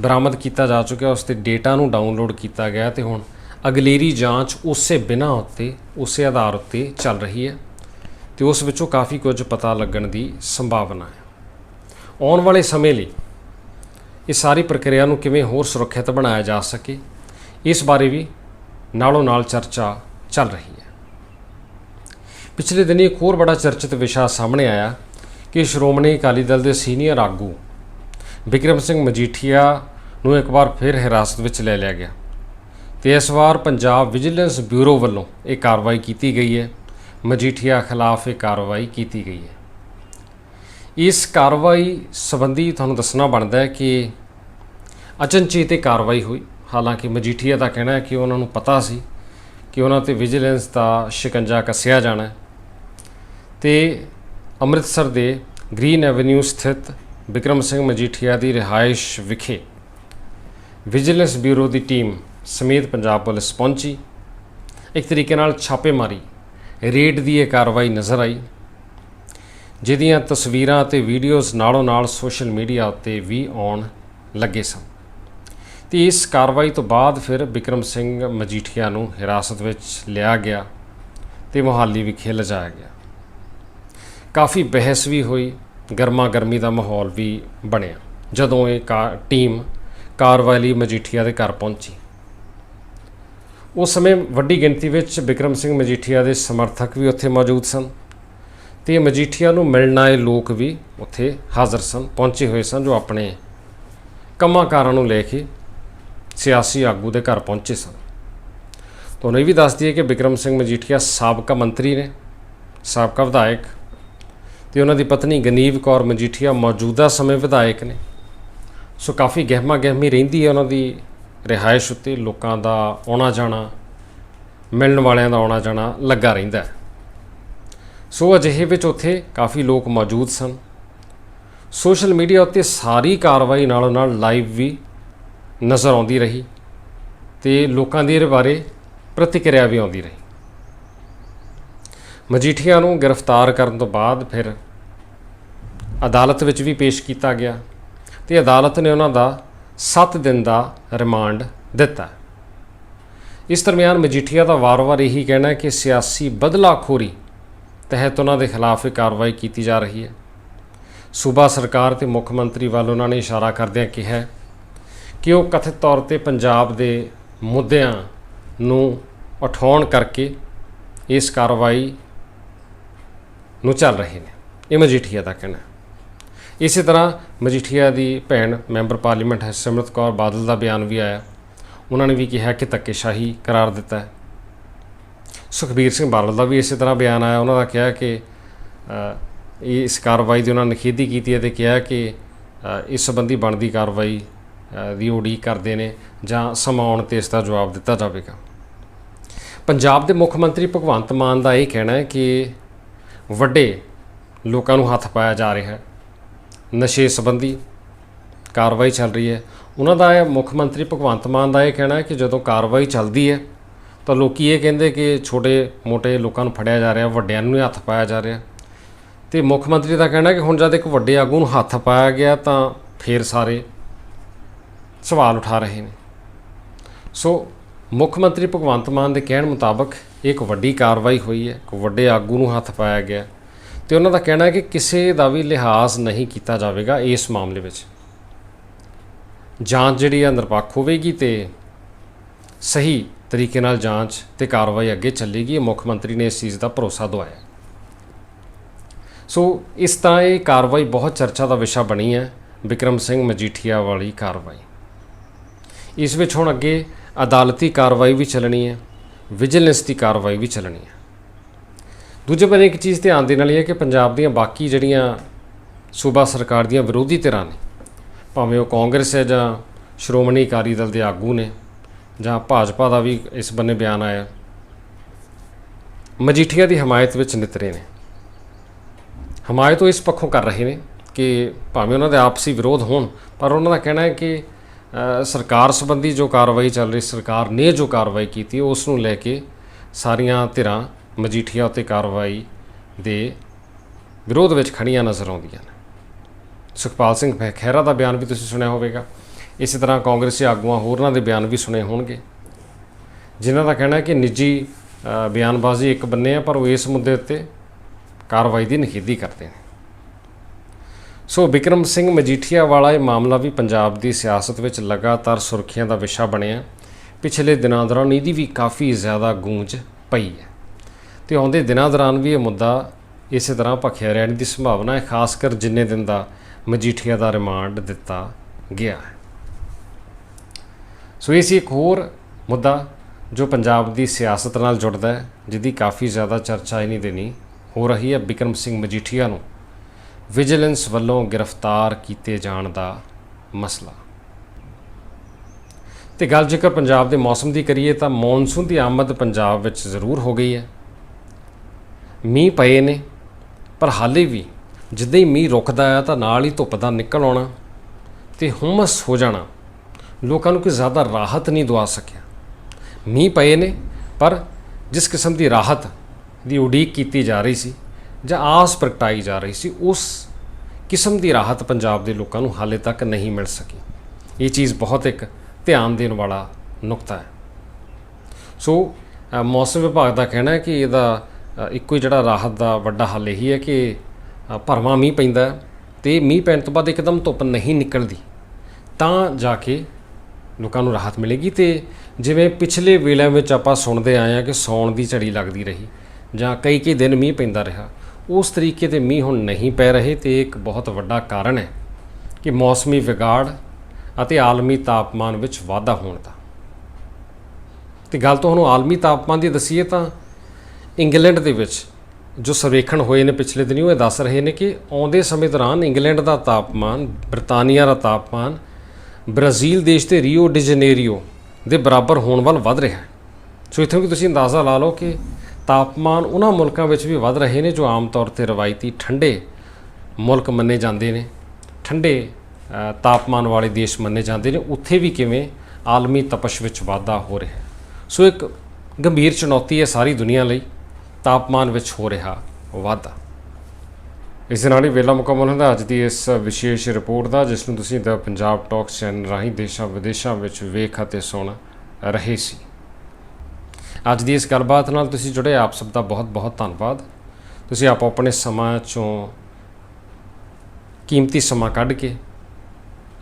ਬਰਾਮਦ ਕੀਤਾ ਜਾ ਚੁੱਕਿਆ, ਉਸ ਤੇ ਡੇਟਾ ਨੂੰ ਡਾਊਨਲੋਡ ਕੀਤਾ ਗਿਆ ਤੇ ਹੁਣ ਅਗਲੇਰੀ ਜਾਂਚ ਉਸੇ ਬਿਨਾ ਉੱਤੇ, ਉਸੇ ਆਧਾਰ ਉੱਤੇ ਚੱਲ ਰਹੀ ਹੈ ਤੇ ਉਸ ਵਿੱਚੋਂ ਕਾਫੀ ਕੁਝ ਪਤਾ ਲੱਗਣ ਦੀ ਸੰਭਾਵਨਾ ਹੈ। ਆਉਣ ਵਾਲੇ ਸਮੇਂ ਲਈ ਇਹ ਸਾਰੀ ਪ੍ਰਕਿਰਿਆ ਨੂੰ ਕਿਵੇਂ ਹੋਰ ਸੁਰੱਖਿਅਤ ਬਣਾਇਆ ਜਾ ਸਕੇ, ਇਸ ਬਾਰੇ ਵੀ ਨਾਲੋਂ ਨਾਲ ਚਰਚਾ ਚੱਲ ਰਹੀ ਹੈ। ਪਿਛਲੇ ਦਿਨੀ ਇੱਕ ਹੋਰ ਬੜਾ ਚਰਚਿਤ ਵਿਸ਼ਾ ਸਾਹਮਣੇ ਆਇਆ ਕਿ ਸ਼੍ਰੋਮਣੀ ਅਕਾਲੀ ਦਲ ਦੇ ਸੀਨੀਅਰ ਆਗੂ ਵਿਕਰਮ ਸਿੰਘ ਮਜੀਠੀਆ ਨੂੰ ਇੱਕ ਵਾਰ ਫਿਰ ਹਿਰਾਸਤ ਵਿੱਚ ਲੈ ਲਿਆ ਗਿਆ ਤੇ ਇਸ ਵਾਰ ਪੰਜਾਬ ਵਿਜੀਲੈਂਸ ਬਿਊਰੋ ਵੱਲੋਂ ਇਹ ਕਾਰਵਾਈ ਕੀਤੀ ਗਈ ਹੈ। ਮਜੀਠੀਆ ਖਿਲਾਫ ਇਹ ਕਾਰਵਾਈ ਕੀਤੀ ਗਈ ਹੈ। ਇਸ ਕਾਰਵਾਈ ਸੰਬੰਧੀ ਤੁਹਾਨੂੰ ਦੱਸਣਾ ਬਣਦਾ ਹੈ ਕਿ ਅਚਨਚੇਤ ਇਹ ਕਾਰਵਾਈ ਹੋਈ। ਹਾਲਾਂਕਿ ਮਜੀਠੀਆ ਦਾ ਕਹਿਣਾ ਹੈ ਕਿ ਉਹਨਾਂ ਨੂੰ ਪਤਾ ਸੀ ਕਿ ਉਹਨਾਂ ਤੇ ਵਿਜੀਲੈਂਸ ਦਾ ਸ਼ਿਕੰਜਾ ਕੱਸਿਆ ਜਾਣਾ ਹੈ। ਤੇ ਅੰਮ੍ਰਿਤਸਰ ਦੇ ਗ੍ਰੀਨ ਐਵਨਿਊ ਸਥਿਤ ਵਿਕਰਮ ਸਿੰਘ ਮਜੀਠੀਆ ਦੀ ਰਿਹਾਇਸ਼ ਵਿਖੇ ਵਿਜੀਲੈਂਸ ਬਿਊਰੋ ਦੀ ਟੀਮ ਸਮੇਤ ਪੰਜਾਬ ਪੁਲਿਸ ਪਹੁੰਚੀ। ਇੱਕ ਤਰੀਕੇ ਨਾਲ ਛਾਪੇਮਾਰੀ, ਰੇਡ ਦੀ ਇਹ ਕਾਰਵਾਈ ਨਜ਼ਰ ਆਈ, ਜਿਹਦੀਆਂ ਤਸਵੀਰਾਂ ਅਤੇ ਵੀਡੀਓਜ਼ ਨਾਲੋਂ ਨਾਲ ਸੋਸ਼ਲ ਮੀਡੀਆ ਉੱਤੇ ਵੀ ਆਉਣ ਲੱਗੇ ਸਨ। ਤੇ ਇਸ ਕਾਰਵਾਈ ਤੋਂ ਬਾਅਦ ਫਿਰ ਬਿਕਰਮ ਸਿੰਘ ਮਜੀਠੀਆ ਨੂੰ ਹਿਰਾਸਤ ਵਿੱਚ ਲਿਆ ਗਿਆ ਤੇ ਮੁਹਾਲੀ ਵਿਖੇ ਲਿਜਾਇਆ ਗਿਆ। ਕਾਫੀ ਬਹਿਸ ਵੀ ਹੋਈ, ਗਰਮਾ ਗਰਮੀ ਦਾ ਮਾਹੌਲ ਵੀ ਬਣਿਆ, ਜਦੋਂ ਇਹ ਕਾ- ਟੀਮ ਕਾਰਵਾਈ ਲਈ ਮਜੀਠੀਆ ਦੇ ਘਰ ਪਹੁੰਚੀ। ਉਸ ਸਮੇਂ ਵੱਡੀ ਗਿਣਤੀ ਵਿੱਚ ਵਿਕਰਮ ਸਿੰਘ ਮਜੀਠੀਆ ਦੇ ਸਮਰਥਕ ਵੀ ਉੱਥੇ ਮੌਜੂਦ ਸਨ ਤੇ ਮਜੀਠੀਆ ਨੂੰ ਮਿਲਣ ਆਏ ਲੋਕ ਵੀ ਉੱਥੇ ਹਾਜ਼ਰ ਸਨ, ਪਹੁੰਚੇ ਹੋਏ ਸਨ, ਜੋ ਆਪਣੇ ਕੰਮਾਂ ਕਾਰਾਂ ਨੂੰ ਲੈ ਕੇ ਸਿਆਸੀ ਆਗੂ ਦੇ ਘਰ ਪਹੁੰਚੇ ਸਨ। ਤੁਹਾਨੂੰ ਇਹ ਵੀ ਦੱਸ ਦਈਏ ਕਿ ਵਿਕਰਮ ਸਿੰਘ ਮਜੀਠੀਆ ਸਾਬਕਾ ਮੰਤਰੀ ਨੇ, ਸਾਬਕਾ ਵਿਧਾਇਕ ਤੇ ਉਹਨਾਂ ਦੀ ਪਤਨੀ ਗਨੀਵ ਕੌਰ ਮਜੀਠੀਆ ਮੌਜੂਦਾ ਸਮੇਂ ਵਿਧਾਇਕ ਨੇ। ਸੋ ਕਾਫੀ ਗਹਿਮਾ ਗਹਿਮੀ ਰਹਿੰਦੀ ਹੈ ਉਹਨਾਂ ਦੀ ਰਿਹਾਇਸ਼ ਉੱਤੇ, ਲੋਕਾਂ ਦਾ ਆਉਣਾ ਜਾਣਾ ਮਿਲਣ ਵਾਲਿਆਂ ਦਾ ਆਉਣਾ ਜਾਣਾ ਲੱਗਾ ਰਹਿੰਦਾ ਸੋ ਅਜਿਹੇ ਵਿੱਚ ਉੱਥੇ ਕਾਫੀ ਲੋਕ ਮੌਜੂਦ ਸਨ। ਸੋਸ਼ਲ ਮੀਡੀਆ ਉੱਤੇ ਸਾਰੀ ਕਾਰਵਾਈ ਨਾਲੋਂ ਨਾਲ ਲਾਈਵ ਵੀ ਨਜ਼ਰ ਆਉਂਦੀ ਰਹੀ ਤੇ ਲੋਕਾਂ ਦੀ ਇਹਦੇ ਬਾਰੇ ਪ੍ਰਤੀਕਿਰਿਆ ਵੀ ਆਉਂਦੀ ਰਹੀ। ਮਜੀਠੀਆ ਨੂੰ ਗ੍ਰਿਫਤਾਰ ਕਰਨ ਤੋਂ ਬਾਅਦ ਫਿਰ ਅਦਾਲਤ ਵਿੱਚ ਵੀ ਪੇਸ਼ ਕੀਤਾ ਗਿਆ ਤੇ ਅਦਾਲਤ ਨੇ ਉਹਨਾਂ ਦਾ 7 ਦਿਨ ਦਾ ਰਿਮਾਂਡ ਦਿੱਤਾ। ਇਸ ਦਰਮਿਆਨ ਮਜੀਠੀਆ ਦਾ ਵਾਰ-ਵਾਰ ਇਹੀ ਕਹਿਣਾ ਕਿ ਸਿਆਸੀ ਬਦਲਾਖੋਰੀ ਤਹਿਤ ਉਹਨਾਂ ਦੇ ਖਿਲਾਫ ਕਾਰਵਾਈ ਕੀਤੀ ਜਾ ਰਹੀ ਹੈ। ਸੂਬਾ ਸਰਕਾਰ ਤੇ ਮੁੱਖ ਮੰਤਰੀ ਵੱਲ ਉਹਨਾਂ ਨੇ ਇਸ਼ਾਰਾ ਕਰਦਿਆਂ ਕਿਹਾ ਕਿ ਉਹ ਕਥਿਤ ਤੌਰ ਤੇ ਪੰਜਾਬ ਦੇ ਮੁੱਦਿਆਂ ਨੂੰ ਉਠਾਉਣ ਕਰਕੇ ਇਸ ਕਾਰਵਾਈ ਨੂੰ ਚੱਲ ਰਹੇ ਨੇ। ਇਹ ਮਜੀਠੀਆ ਦਾ ਕਹਿਣਾ ਇਸੇ ਤਰ੍ਹਾਂ ਮਜੀਠੀਆ ਦੀ ਭੈਣ ਮੈਂਬਰ ਪਾਰਲੀਮੈਂਟ ਹੈ, ਸਿਮਰਤ ਕੌਰ ਬਾਦਲ ਦਾ ਬਿਆਨ ਵੀ ਆਇਆ। ਉਹਨਾਂ ਨੇ ਵੀ ਕਿਹਾ ਕਿ ਧੱਕੇਸ਼ਾਹੀ ਕਰਾਰ ਦਿੱਤਾ ਹੈ। ਸੁਖਬੀਰ ਸਿੰਘ ਬਾਦਲ ਦਾ ਵੀ ਇਸੇ ਤਰ੍ਹਾਂ ਬਿਆਨ ਆਇਆ। ਉਹਨਾਂ ਦਾ ਕਿਹਾ ਕਿ ਇਹ ਇਸ ਕਾਰਵਾਈ ਦੀ ਉਹਨਾਂ ਨਿਖੇਧੀ ਕੀਤੀ ਹੈ ਤੇ ਕਿਹਾ ਕਿ ਇਸ ਸੰਬੰਧੀ ਬਣਦੀ ਕਾਰਵਾਈ ਦੀ ਉਡੀਕ ਕਰਦੇ ਨੇ ਜਾਂ ਸਮਾਂ ਆਉਣ ਤੇ ਇਸ ਦਾ ਜਵਾਬ ਦਿੱਤਾ ਜਾਵੇਗਾ। ਪੰਜਾਬ ਦੇ ਮੁੱਖ ਮੰਤਰੀ ਭਗਵੰਤ ਮਾਨ ਦਾ ਇਹ ਕਹਿਣਾ ਹੈ ਕਿ ਵੱਡੇ ਲੋਕਾਂ ਨੂੰ ਹੱਥ ਪਾਇਆ ਜਾ ਰਿਹਾ ਹੈ। ਨਸ਼ੇ ਸੰਬੰਧੀ ਕਾਰਵਾਈ ਚੱਲ ਰਹੀ ਹੈ। ਉਹਨਾਂ ਦਾ ਇਹ ਮੁੱਖ ਮੰਤਰੀ ਭਗਵੰਤ ਮਾਨ ਦਾ ਇਹ ਕਹਿਣਾ ਹੈ ਕਿ ਜਦੋਂ ਕਾਰਵਾਈ ਚੱਲਦੀ ਹੈ, ਤਾਂ ਲੋਕੀ ਇਹ ਕਹਿੰਦੇ ਕਿ ਛੋਟੇ ਮੋਟੇ ਲੋਕਾਂ ਨੂੰ ਫੜਿਆ ਜਾ ਰਿਹਾ, ਵੱਡਿਆਂ ਨੂੰ ਹੱਥ ਪਾਇਆ ਜਾ ਰਿਹਾ। ਤੇ ਮੁੱਖ ਮੰਤਰੀ ਦਾ ਕਹਿਣਾ ਕਿ ਹੁਣ ਜਦ ਇੱਕ ਵੱਡੇ ਆਗੂ ਨੂੰ ਹੱਥ ਪਾਇਆ ਗਿਆ, ਤਾਂ ਫੇਰ ਸਾਰੇ ਸਵਾਲ ਉਠਾ ਰਹੇ ਨੇ। ਸੋ ਮੁੱਖ ਮੰਤਰੀ ਭਗਵੰਤ ਮਾਨ ਦੇ ਕਹਿਣ ਮੁਤਾਬਕ ਇਹ ਇੱਕ ਵੱਡੀ ਕਾਰਵਾਈ ਹੋਈ ਹੈ, ਇੱਕ ਵੱਡੇ ਆਗੂ ਨੂੰ ਹੱਥ ਪਾਇਆ ਗਿਆ ਤੇ ਉਹਨਾਂ ਦਾ ਕਹਿਣਾ ਹੈ ਕਿ ਕਿਸੇ ਦਾ ਵੀ ਲਿਹਾਜ਼ ਨਹੀਂ ਕੀਤਾ ਜਾਵੇਗਾ ਇਸ ਮਾਮਲੇ ਵਿੱਚ। ਜਾਂਚ ਜਿਹੜੀ ਹੈ ਨਿਰਪੱਖ ਹੋਵੇਗੀ ਤੇ ਸਹੀ ਤਰੀਕੇ ਨਾਲ ਜਾਂਚ ਤੇ ਕਾਰਵਾਈ ਅੱਗੇ ਚੱਲੇਗੀ ਮੁੱਖ ਮੰਤਰੀ ਨੇ ਇਸ ਚੀਜ਼ ਦਾ ਭਰੋਸਾ ਦਵਾਇਆ। ਸੋ ਇਸ ਤਰ੍ਹਾਂ ਇਹ ਕਾਰਵਾਈ ਬਹੁਤ ਚਰਚਾ ਦਾ ਵਿਸ਼ਾ ਬਣੀ ਹੈ, ਵਿਕਰਮ ਸਿੰਘ ਮਜੀਠੀਆ ਵਾਲੀ ਕਾਰਵਾਈ। ਇਸ ਵਿੱਚ ਹੁਣ ਅੱਗੇ ਅਦਾਲਤੀ ਕਾਰਵਾਈ ਵੀ ਚੱਲਣੀ ਹੈ। ਵਿਜੀਲੈਂਸ ਦੀ ਕਾਰਵਾਈ ਵੀ ਚੱਲਣੀ ਹੈ। ਦੂਜੇ ਪਾਸੇ ਇੱਕ ਚੀਜ਼ ਧਿਆਨ ਦੇਣ ਵਾਲੀ ਹੈ ਕਿ ਪੰਜਾਬ ਦੀਆਂ ਬਾਕੀ ਜਿਹੜੀਆਂ ਸੂਬਾ ਸਰਕਾਰ ਦੀਆਂ ਵਿਰੋਧੀ ਧਿਰਾਂ ਨੇ, ਭਾਵੇਂ ਉਹ ਕਾਂਗਰਸ ਹੈ ਜਾਂ ਸ਼੍ਰੋਮਣੀ ਅਕਾਲੀ ਦਲ ਦੇ ਆਗੂ ਨੇ, ਜਾਂ ਭਾਜਪਾ ਦਾ ਵੀ ਇਸ ਬੰਨੇ ਬਿਆਨ ਆਇਆ, ਮਜੀਠੀਆ ਦੀ ਹਮਾਇਤ ਵਿੱਚ ਨਿਤਰੇ ਨੇ। ਹਮਾਇਤ ਉਹ ਇਸ ਪੱਖੋਂ ਕਰ ਰਹੇ ਨੇ ਕਿ ਭਾਵੇਂ ਉਹਨਾਂ ਦੇ ਆਪਸੀ ਵਿਰੋਧ ਹੋਣ, ਪਰ ਉਹਨਾਂ ਦਾ ਕਹਿਣਾ ਹੈ ਕਿ ਸਰਕਾਰ ਸੰਬੰਧੀ ਜੋ ਕਾਰਵਾਈ ਚੱਲ ਰਹੀ, ਸਰਕਾਰ ਨੇ ਜੋ ਕਾਰਵਾਈ ਕੀਤੀ, ਉਸ ਨੂੰ ਲੈ ਕੇ ਸਾਰੀਆਂ ਧਿਰਾਂ ਮਜੀਠੀਆ ਉੱਤੇ ਕਾਰਵਾਈ ਦੇ ਵਿਰੋਧ ਵਿੱਚ ਖੜੀਆਂ ਨਜ਼ਰ ਆਉਂਦੀਆਂ ਨੇ। ਸੁਖਪਾਲ ਸਿੰਘ ਖੈ- ਖਹਿਰਾ ਦਾ ਬਿਆਨ ਵੀ ਤੁਸੀਂ ਸੁਣਿਆ ਹੋਵੇਗਾ। ਇਸੇ ਤਰ੍ਹਾਂ ਕਾਂਗਰਸੀ ਆਗੂਆਂ ਹੋਰਨਾਂ ਦੇ ਬਿਆਨ ਵੀ ਸੁਣੇ ਹੋਣਗੇ। ਜਿਨ੍ਹਾਂ ਦਾ ਕਹਿਣਾ ਹੈ ਕਿ ਨਿੱਜੀ ਬਿਆਨਬਾਜ਼ੀ ਇੱਕ ਬੰਨੇ ਆ, ਪਰ ਉਹ ਇਸ ਮੁੱਦੇ ਉੱਤੇ ਕਾਰਵਾਈ ਦੀ ਨਿਖੇਧੀ ਕਰਦੇ ਨੇ। ਸੋ ਵਿਕਰਮ ਸਿੰਘ ਮਜੀਠੀਆ ਵਾਲਾ ਇਹ ਮਾਮਲਾ ਵੀ ਪੰਜਾਬ ਦੀ ਸਿਆਸਤ ਵਿੱਚ ਲਗਾਤਾਰ ਸੁਰਖੀਆਂ ਦਾ ਵਿਸ਼ਾ ਬਣਿਆ। ਪਿਛਲੇ ਦਿਨਾਂ ਦੌਰਾਨ ਇਹਦੀ ਵੀ ਕਾਫੀ ਜ਼ਿਆਦਾ ਗੂੰਜ ਪਈ ਹੈ। ਤੇ ਆਉਂਦੇ ਦਿਨਾਂ ਦੌਰਾਨ ਵੀ ਇਹ ਮੁੱਦਾ ਇਸੇ ਤਰ੍ਹਾਂ ਭਖਿਆ ਰਹਿਣ ਦੀ ਸੰਭਾਵਨਾ ਹੈ, ਖਾਸ ਕਰ ਜਿੰਨੇ ਦਿਨ ਦਾ ਮਜੀਠੀਆ ਦਾ ਰਿਮਾਂਡ ਦਿੱਤਾ ਗਿਆ ਹੈ। ਸੋ ਇਹ ਸੀ ਇੱਕ ਹੋਰ ਮੁੱਦਾ ਜੋ ਪੰਜਾਬ ਦੀ ਸਿਆਸਤ ਨਾਲ ਜੁੜਦਾ ਹੈ, ਜਿਹਦੀ ਕਾਫੀ ਜ਼ਿਆਦਾ ਚਰਚਾ ਹੀ ਦਿਨੀ ਹੋ ਰਹੀ ਹੈ ਬਿਕਰਮ ਸਿੰਘ ਮਜੀਠੀਆ ਨੂੰ। ਵਿਜੀਲੈਂਸ ਵੱਲੋਂ ਗ੍ਰਿਫਤਾਰ ਕੀਤੇ ਜਾਣ ਦਾ ਮਸਲਾ। ਤੇ ਗੱਲ ਜੇਕਰ ਪੰਜਾਬ ਦੇ ਮੌਸਮ ਦੀ ਕਰੀਏ ਤਾਂ ਮੌਨਸੂਨ ਦੀ ਆਮਦ ਪੰਜਾਬ ਵਿੱਚ ਜ਼ਰੂਰ ਹੋ ਗਈ ਹੈ। ਮੀਂਹ ਪਏ ਨੇ, ਪਰ ਹਾਲੇ ਵੀ ਜਿੱਦਾਂ ਹੀ ਮੀਂਹ ਰੁਕਦਾ ਆ ਤਾਂ ਨਾਲ ਹੀ ਧੁੱਪ ਦਾ ਨਿਕਲ ਆਉਣਾ ਤੇ ਹੁਮਸ ਹੋ ਜਾਣਾ, ਲੋਕਾਂ ਨੂੰ ਕੋਈ ਜ਼ਿਆਦਾ ਰਾਹਤ ਨਹੀਂ ਦਵਾ ਸਕਿਆ। ਮੀਂਹ ਪਏ ਨੇ, ਪਰ ਜਿਸ ਕਿਸਮ ਦੀ ਰਾਹਤ ਦੀ ਉਡੀਕ ਕੀਤੀ ਜਾ ਰਹੀ ਸੀ ਜਾਂ ਆਸ ਪ੍ਰਗਟਾਈ ਜਾ ਰਹੀ ਸੀ, ਉਸ ਕਿਸਮ ਦੀ ਰਾਹਤ ਪੰਜਾਬ ਦੇ ਲੋਕਾਂ ਨੂੰ ਹਾਲੇ ਤੱਕ ਨਹੀਂ ਮਿਲ ਸਕੀ। ਇਹ ਚੀਜ਼ ਬਹੁਤ ਇੱਕ ਧਿਆਨ ਦੇਣ ਵਾਲਾ ਨੁਕਤਾ ਹੈ। ਸੋ ਮੌਸਮ ਵਿਭਾਗ ਦਾ ਕਹਿਣਾ ਹੈ ਕਿ ਇਹਦਾ ਇੱਕੋ ਹੀ ਜਿਹੜਾ ਰਾਹਤ ਦਾ ਵੱਡਾ ਹੱਲ ਇਹੀ ਹੈ ਕਿ ਭਰਵਾਂ ਮੀਂਹ ਪੈਂਦਾ ਹੈ ਤੇ ਮੀਂਹ ਪੈਣ ਤੋਂ ਬਾਅਦ ਇੱਕਦਮ ਧੁੱਪ ਨਹੀਂ ਨਿਕਲਦੀ। ਤਾਂ ਜਾ ਕੇ ਲੋਕਾਂ ਨੂੰ ਰਾਹਤ ਮਿਲੇਗੀ ਤੇ ਜਿਵੇਂ ਪਿਛਲੇ ਵੇਲਿਆਂ ਵਿੱਚ ਆਪਾਂ ਸੁਣਦੇ ਆਏ ਆ ਕਿ ਸੌਣ ਦੀ ਝੜੀ ਲੱਗਦੀ ਰਹੀ ਜਾਂ ਕਈ ਕਈ ਦਿਨ ਮੀਂਹ ਪੈਂਦਾ ਰਿਹਾ ਉਸ ਤਰੀਕੇ ਦੇ ਮੀਂਹ ਹੁਣ ਨਹੀਂ ਪੈ ਰਹੇ ਤੇ ਇੱਕ ਬਹੁਤ ਵੱਡਾ ਕਾਰਨ ਹੈ ਕਿ ਮੌਸਮੀ ਵਿਗਾੜ ਅਤੇ ਆਲਮੀ ਤਾਪਮਾਨ ਵਿੱਚ ਵਾਧਾ ਹੋਣ ਦਾ। ਤੇ ਗੱਲ ਤੁਹਾਨੂੰ ਆਲਮੀ ਤਾਪਮਾਨ ਦੀ ਦਸੀਏ ਤਾਂ ਇੰਗਲੈਂਡ ਦੇ ਵਿੱਚ ਜੋ ਸਰਵੇਖਣ ਹੋਏ ਨੇ ਪਿਛਲੇ ਦਿਨੀ, ਉਹ ਇਹ ਦੱਸ ਰਹੇ ਨੇ ਕਿ ਆਉਂਦੇ ਸਮੇਂ ਦੌਰਾਨ ਇੰਗਲੈਂਡ ਦਾ ਤਾਪਮਾਨ ਬ੍ਰਿਟਾਨੀਆ ਦਾ ਤਾਪਮਾਨ, ਬ੍ਰਾਜ਼ੀਲ ਦੇਸ਼ ਦੇ ਰੀਓ ਡੀ ਜਨੇਰੀਓ ਦੇ ਬਰਾਬਰ ਹੋਣ ਵੱਲ ਵਧ ਰਿਹਾ ਹੈ। ਸੋ ਇੱਥੋਂ ਕਿ ਤੁਸੀਂ ਅੰਦਾਜ਼ਾ ਲਾ ਲਓ ਕਿ ਤਾਪਮਾਨ ਉਹਨਾਂ ਮੁਲਕਾਂ ਵਿੱਚ ਵੀ ਵੱਧ ਰਹੇ ਨੇ ਜੋ ਆਮ ਤੌਰ ਤੇ ਰਵਾਇਤੀ ਠੰਡੇ ਮੁਲਕ ਮੰਨੇ ਜਾਂਦੇ ਨੇ। ਠੰਡੇ ਤਾਪਮਾਨ ਵਾਲੇ ਦੇਸ਼ ਮੰਨੇ ਜਾਂਦੇ ਨੇ। ਉੱਥੇ ਵੀ ਕਿਵੇਂ ਆਲਮੀ ਤਪਸ਼ ਵਿੱਚ ਵਾਧਾ ਹੋ ਰਿਹਾ ਹੈ। ਸੋ ਇੱਕ ਗੰਭੀਰ ਚੁਣੌਤੀ ਹੈ ਸਾਰੀ ਦੁਨੀਆ ਲਈ। ਤਾਪਮਾਨ ਵਿੱਚ ਹੋ ਰਿਹਾ ਵਾਧਾ। ਇਸ ਦੇ ਨਾਲ ਹੀ ਵੇਲਾ ਮੁਕੰਮਲ ਹੁੰਦਾ ਅੱਜ ਦੀ ਇਸ ਵਿਸ਼ੇਸ਼ ਰਿਪੋਰਟ ਦਾ, ਜਿਸ ਨੂੰ ਤੁਸੀਂ ਦ ਪੰਜਾਬ ਟਾਕਸ ਚੈਨਲ ਰਾਹੀਂ ਦੇਸ਼ਾਂ ਵਿਦੇਸ਼ਾਂ ਵਿੱਚ ਵੇਖ ਅਤੇ ਸੁਣ ਰਹੇ ਸੀ। ਅੱਜ ਦੀ ਇਸ ਗੱਲਬਾਤ ਨਾਲ ਤੁਸੀਂ ਜੁੜੇ ਆਪ ਸਭ ਦਾ ਬਹੁਤ ਬਹੁਤ ਧੰਨਵਾਦ। ਤੁਸੀਂ ਆਪੋ ਆਪਣੇ ਸਮਾਂ ਚੋਂ ਕੀਮਤੀ ਸਮਾਂ ਕੱਢ ਕੇ,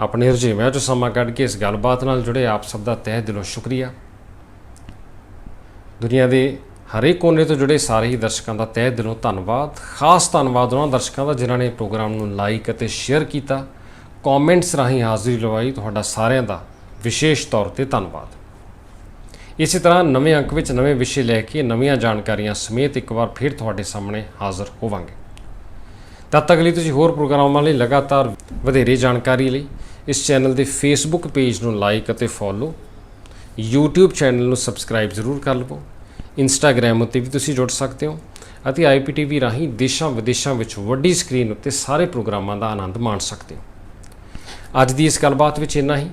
ਆਪਣੇ ਰੁਝੇਵਿਆਂ ਚੋਂ ਸਮਾਂ ਕੱਢ ਕੇ ਇਸ ਗੱਲਬਾਤ ਨਾਲ ਜੁੜੇ ਆਪ ਸਭ ਦਾ ਤਹਿ ਦਿਲੋਂ ਸ਼ੁਕਰੀਆ। ਦੁਨੀਆ ਦੇ ਹਰੇਕ ਕੋਨੇ ਤੋਂ ਜੁੜੇ ਸਾਰੇ ਹੀ ਦਰਸ਼ਕਾਂ ਦਾ ਤਹਿ ਦਿਲੋਂ ਧੰਨਵਾਦ। ਖਾਸ ਧੰਨਵਾਦ ਉਹਨਾਂ ਦਰਸ਼ਕਾਂ ਦਾ ਜਿਨ੍ਹਾਂ ਨੇ ਪ੍ਰੋਗਰਾਮ ਨੂੰ ਲਾਈਕ ਅਤੇ ਸ਼ੇਅਰ ਕੀਤਾ। ਕਮੈਂਟਸ ਰਾਹੀਂ ਹਾਜ਼ਰੀ ਲਵਾਈ ਤੁਹਾਡਾ ਸਾਰਿਆਂ ਦਾ ਵਿਸ਼ੇਸ਼ ਤੌਰ ਤੇ ਧੰਨਵਾਦ। ਇਸੇ ਤਰ੍ਹਾਂ ਨਵੇਂ ਅੰਕ ਵਿੱਚ ਨਵੇਂ ਵਿਸ਼ੇ ਲੈ ਕੇ ਨਵੀਆਂ ਜਾਣਕਾਰੀਆਂ ਸਮੇਤ ਇੱਕ ਵਾਰ ਫਿਰ ਤੁਹਾਡੇ ਸਾਹਮਣੇ ਹਾਜ਼ਰ ਹੋਵਾਂਗੇ। ਤਦ ਤੱਕ ਲਈ ਤੁਸੀਂ ਹੋਰ ਪ੍ਰੋਗਰਾਮਾਂ ਲਈ ਲਗਾਤਾਰ ਵਧੇਰੇ ਜਾਣਕਾਰੀ ਲਈ ਇਸ ਚੈਨਲ ਦੇ ਫੇਸਬੁੱਕ ਪੇਜ ਨੂੰ ਲਾਈਕ ਅਤੇ ਫੋਲੋ YouTube ਚੈਨਲ ਨੂੰ ਸਬਸਕ੍ਰਾਈਬ ਜ਼ਰੂਰ ਕਰ ਲਵੋ ਇੰਸਟਾਗ੍ਰam ਉੱਤੇ ਵੀ ਤੁਸੀਂ ਜੁੜ ਸਕਦੇ ਹੋ ਅਤੇ IPTV ਰਾਹੀਂ ਦੇਸ਼ਾਂ ਵਿਦੇਸ਼ਾਂ ਵਿੱਚ ਵੱਡੀ ਸਕਰੀਨ ਉੱਤੇ ਸਾਰੇ ਪ੍ਰੋਗਰਾਮਾਂ ਦਾ ਆਨੰਦ ਮਾਣ ਸਕਦੇ ਹੋ। ਅੱਜ ਦੀ ਇਸ ਗੱਲਬਾਤ ਵਿੱਚ ਇੰਨਾ ਹੀ।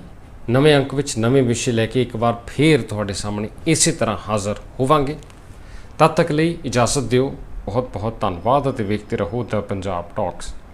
ਨਵੇਂ ਅੰਕ ਵਿੱਚ ਨਵੇਂ ਵਿਸ਼ੇ ਲੈ ਕੇ ਇੱਕ ਵਾਰ ਫੇਰ ਤੁਹਾਡੇ ਸਾਹਮਣੇ ਇਸੇ ਤਰ੍ਹਾਂ ਹਾਜ਼ਰ ਹੋਵਾਂਗੇ। ਤਦ ਤੱਕ ਲਈ ਇਜਾਜ਼ਤ ਦਿਓ। ਬਹੁਤ ਬਹੁਤ ਧੰਨਵਾਦ ਅਤੇ ਵੇਖਦੇ ਰਹੋ ਦ ਪੰਜਾਬ ਟਾਕਸ।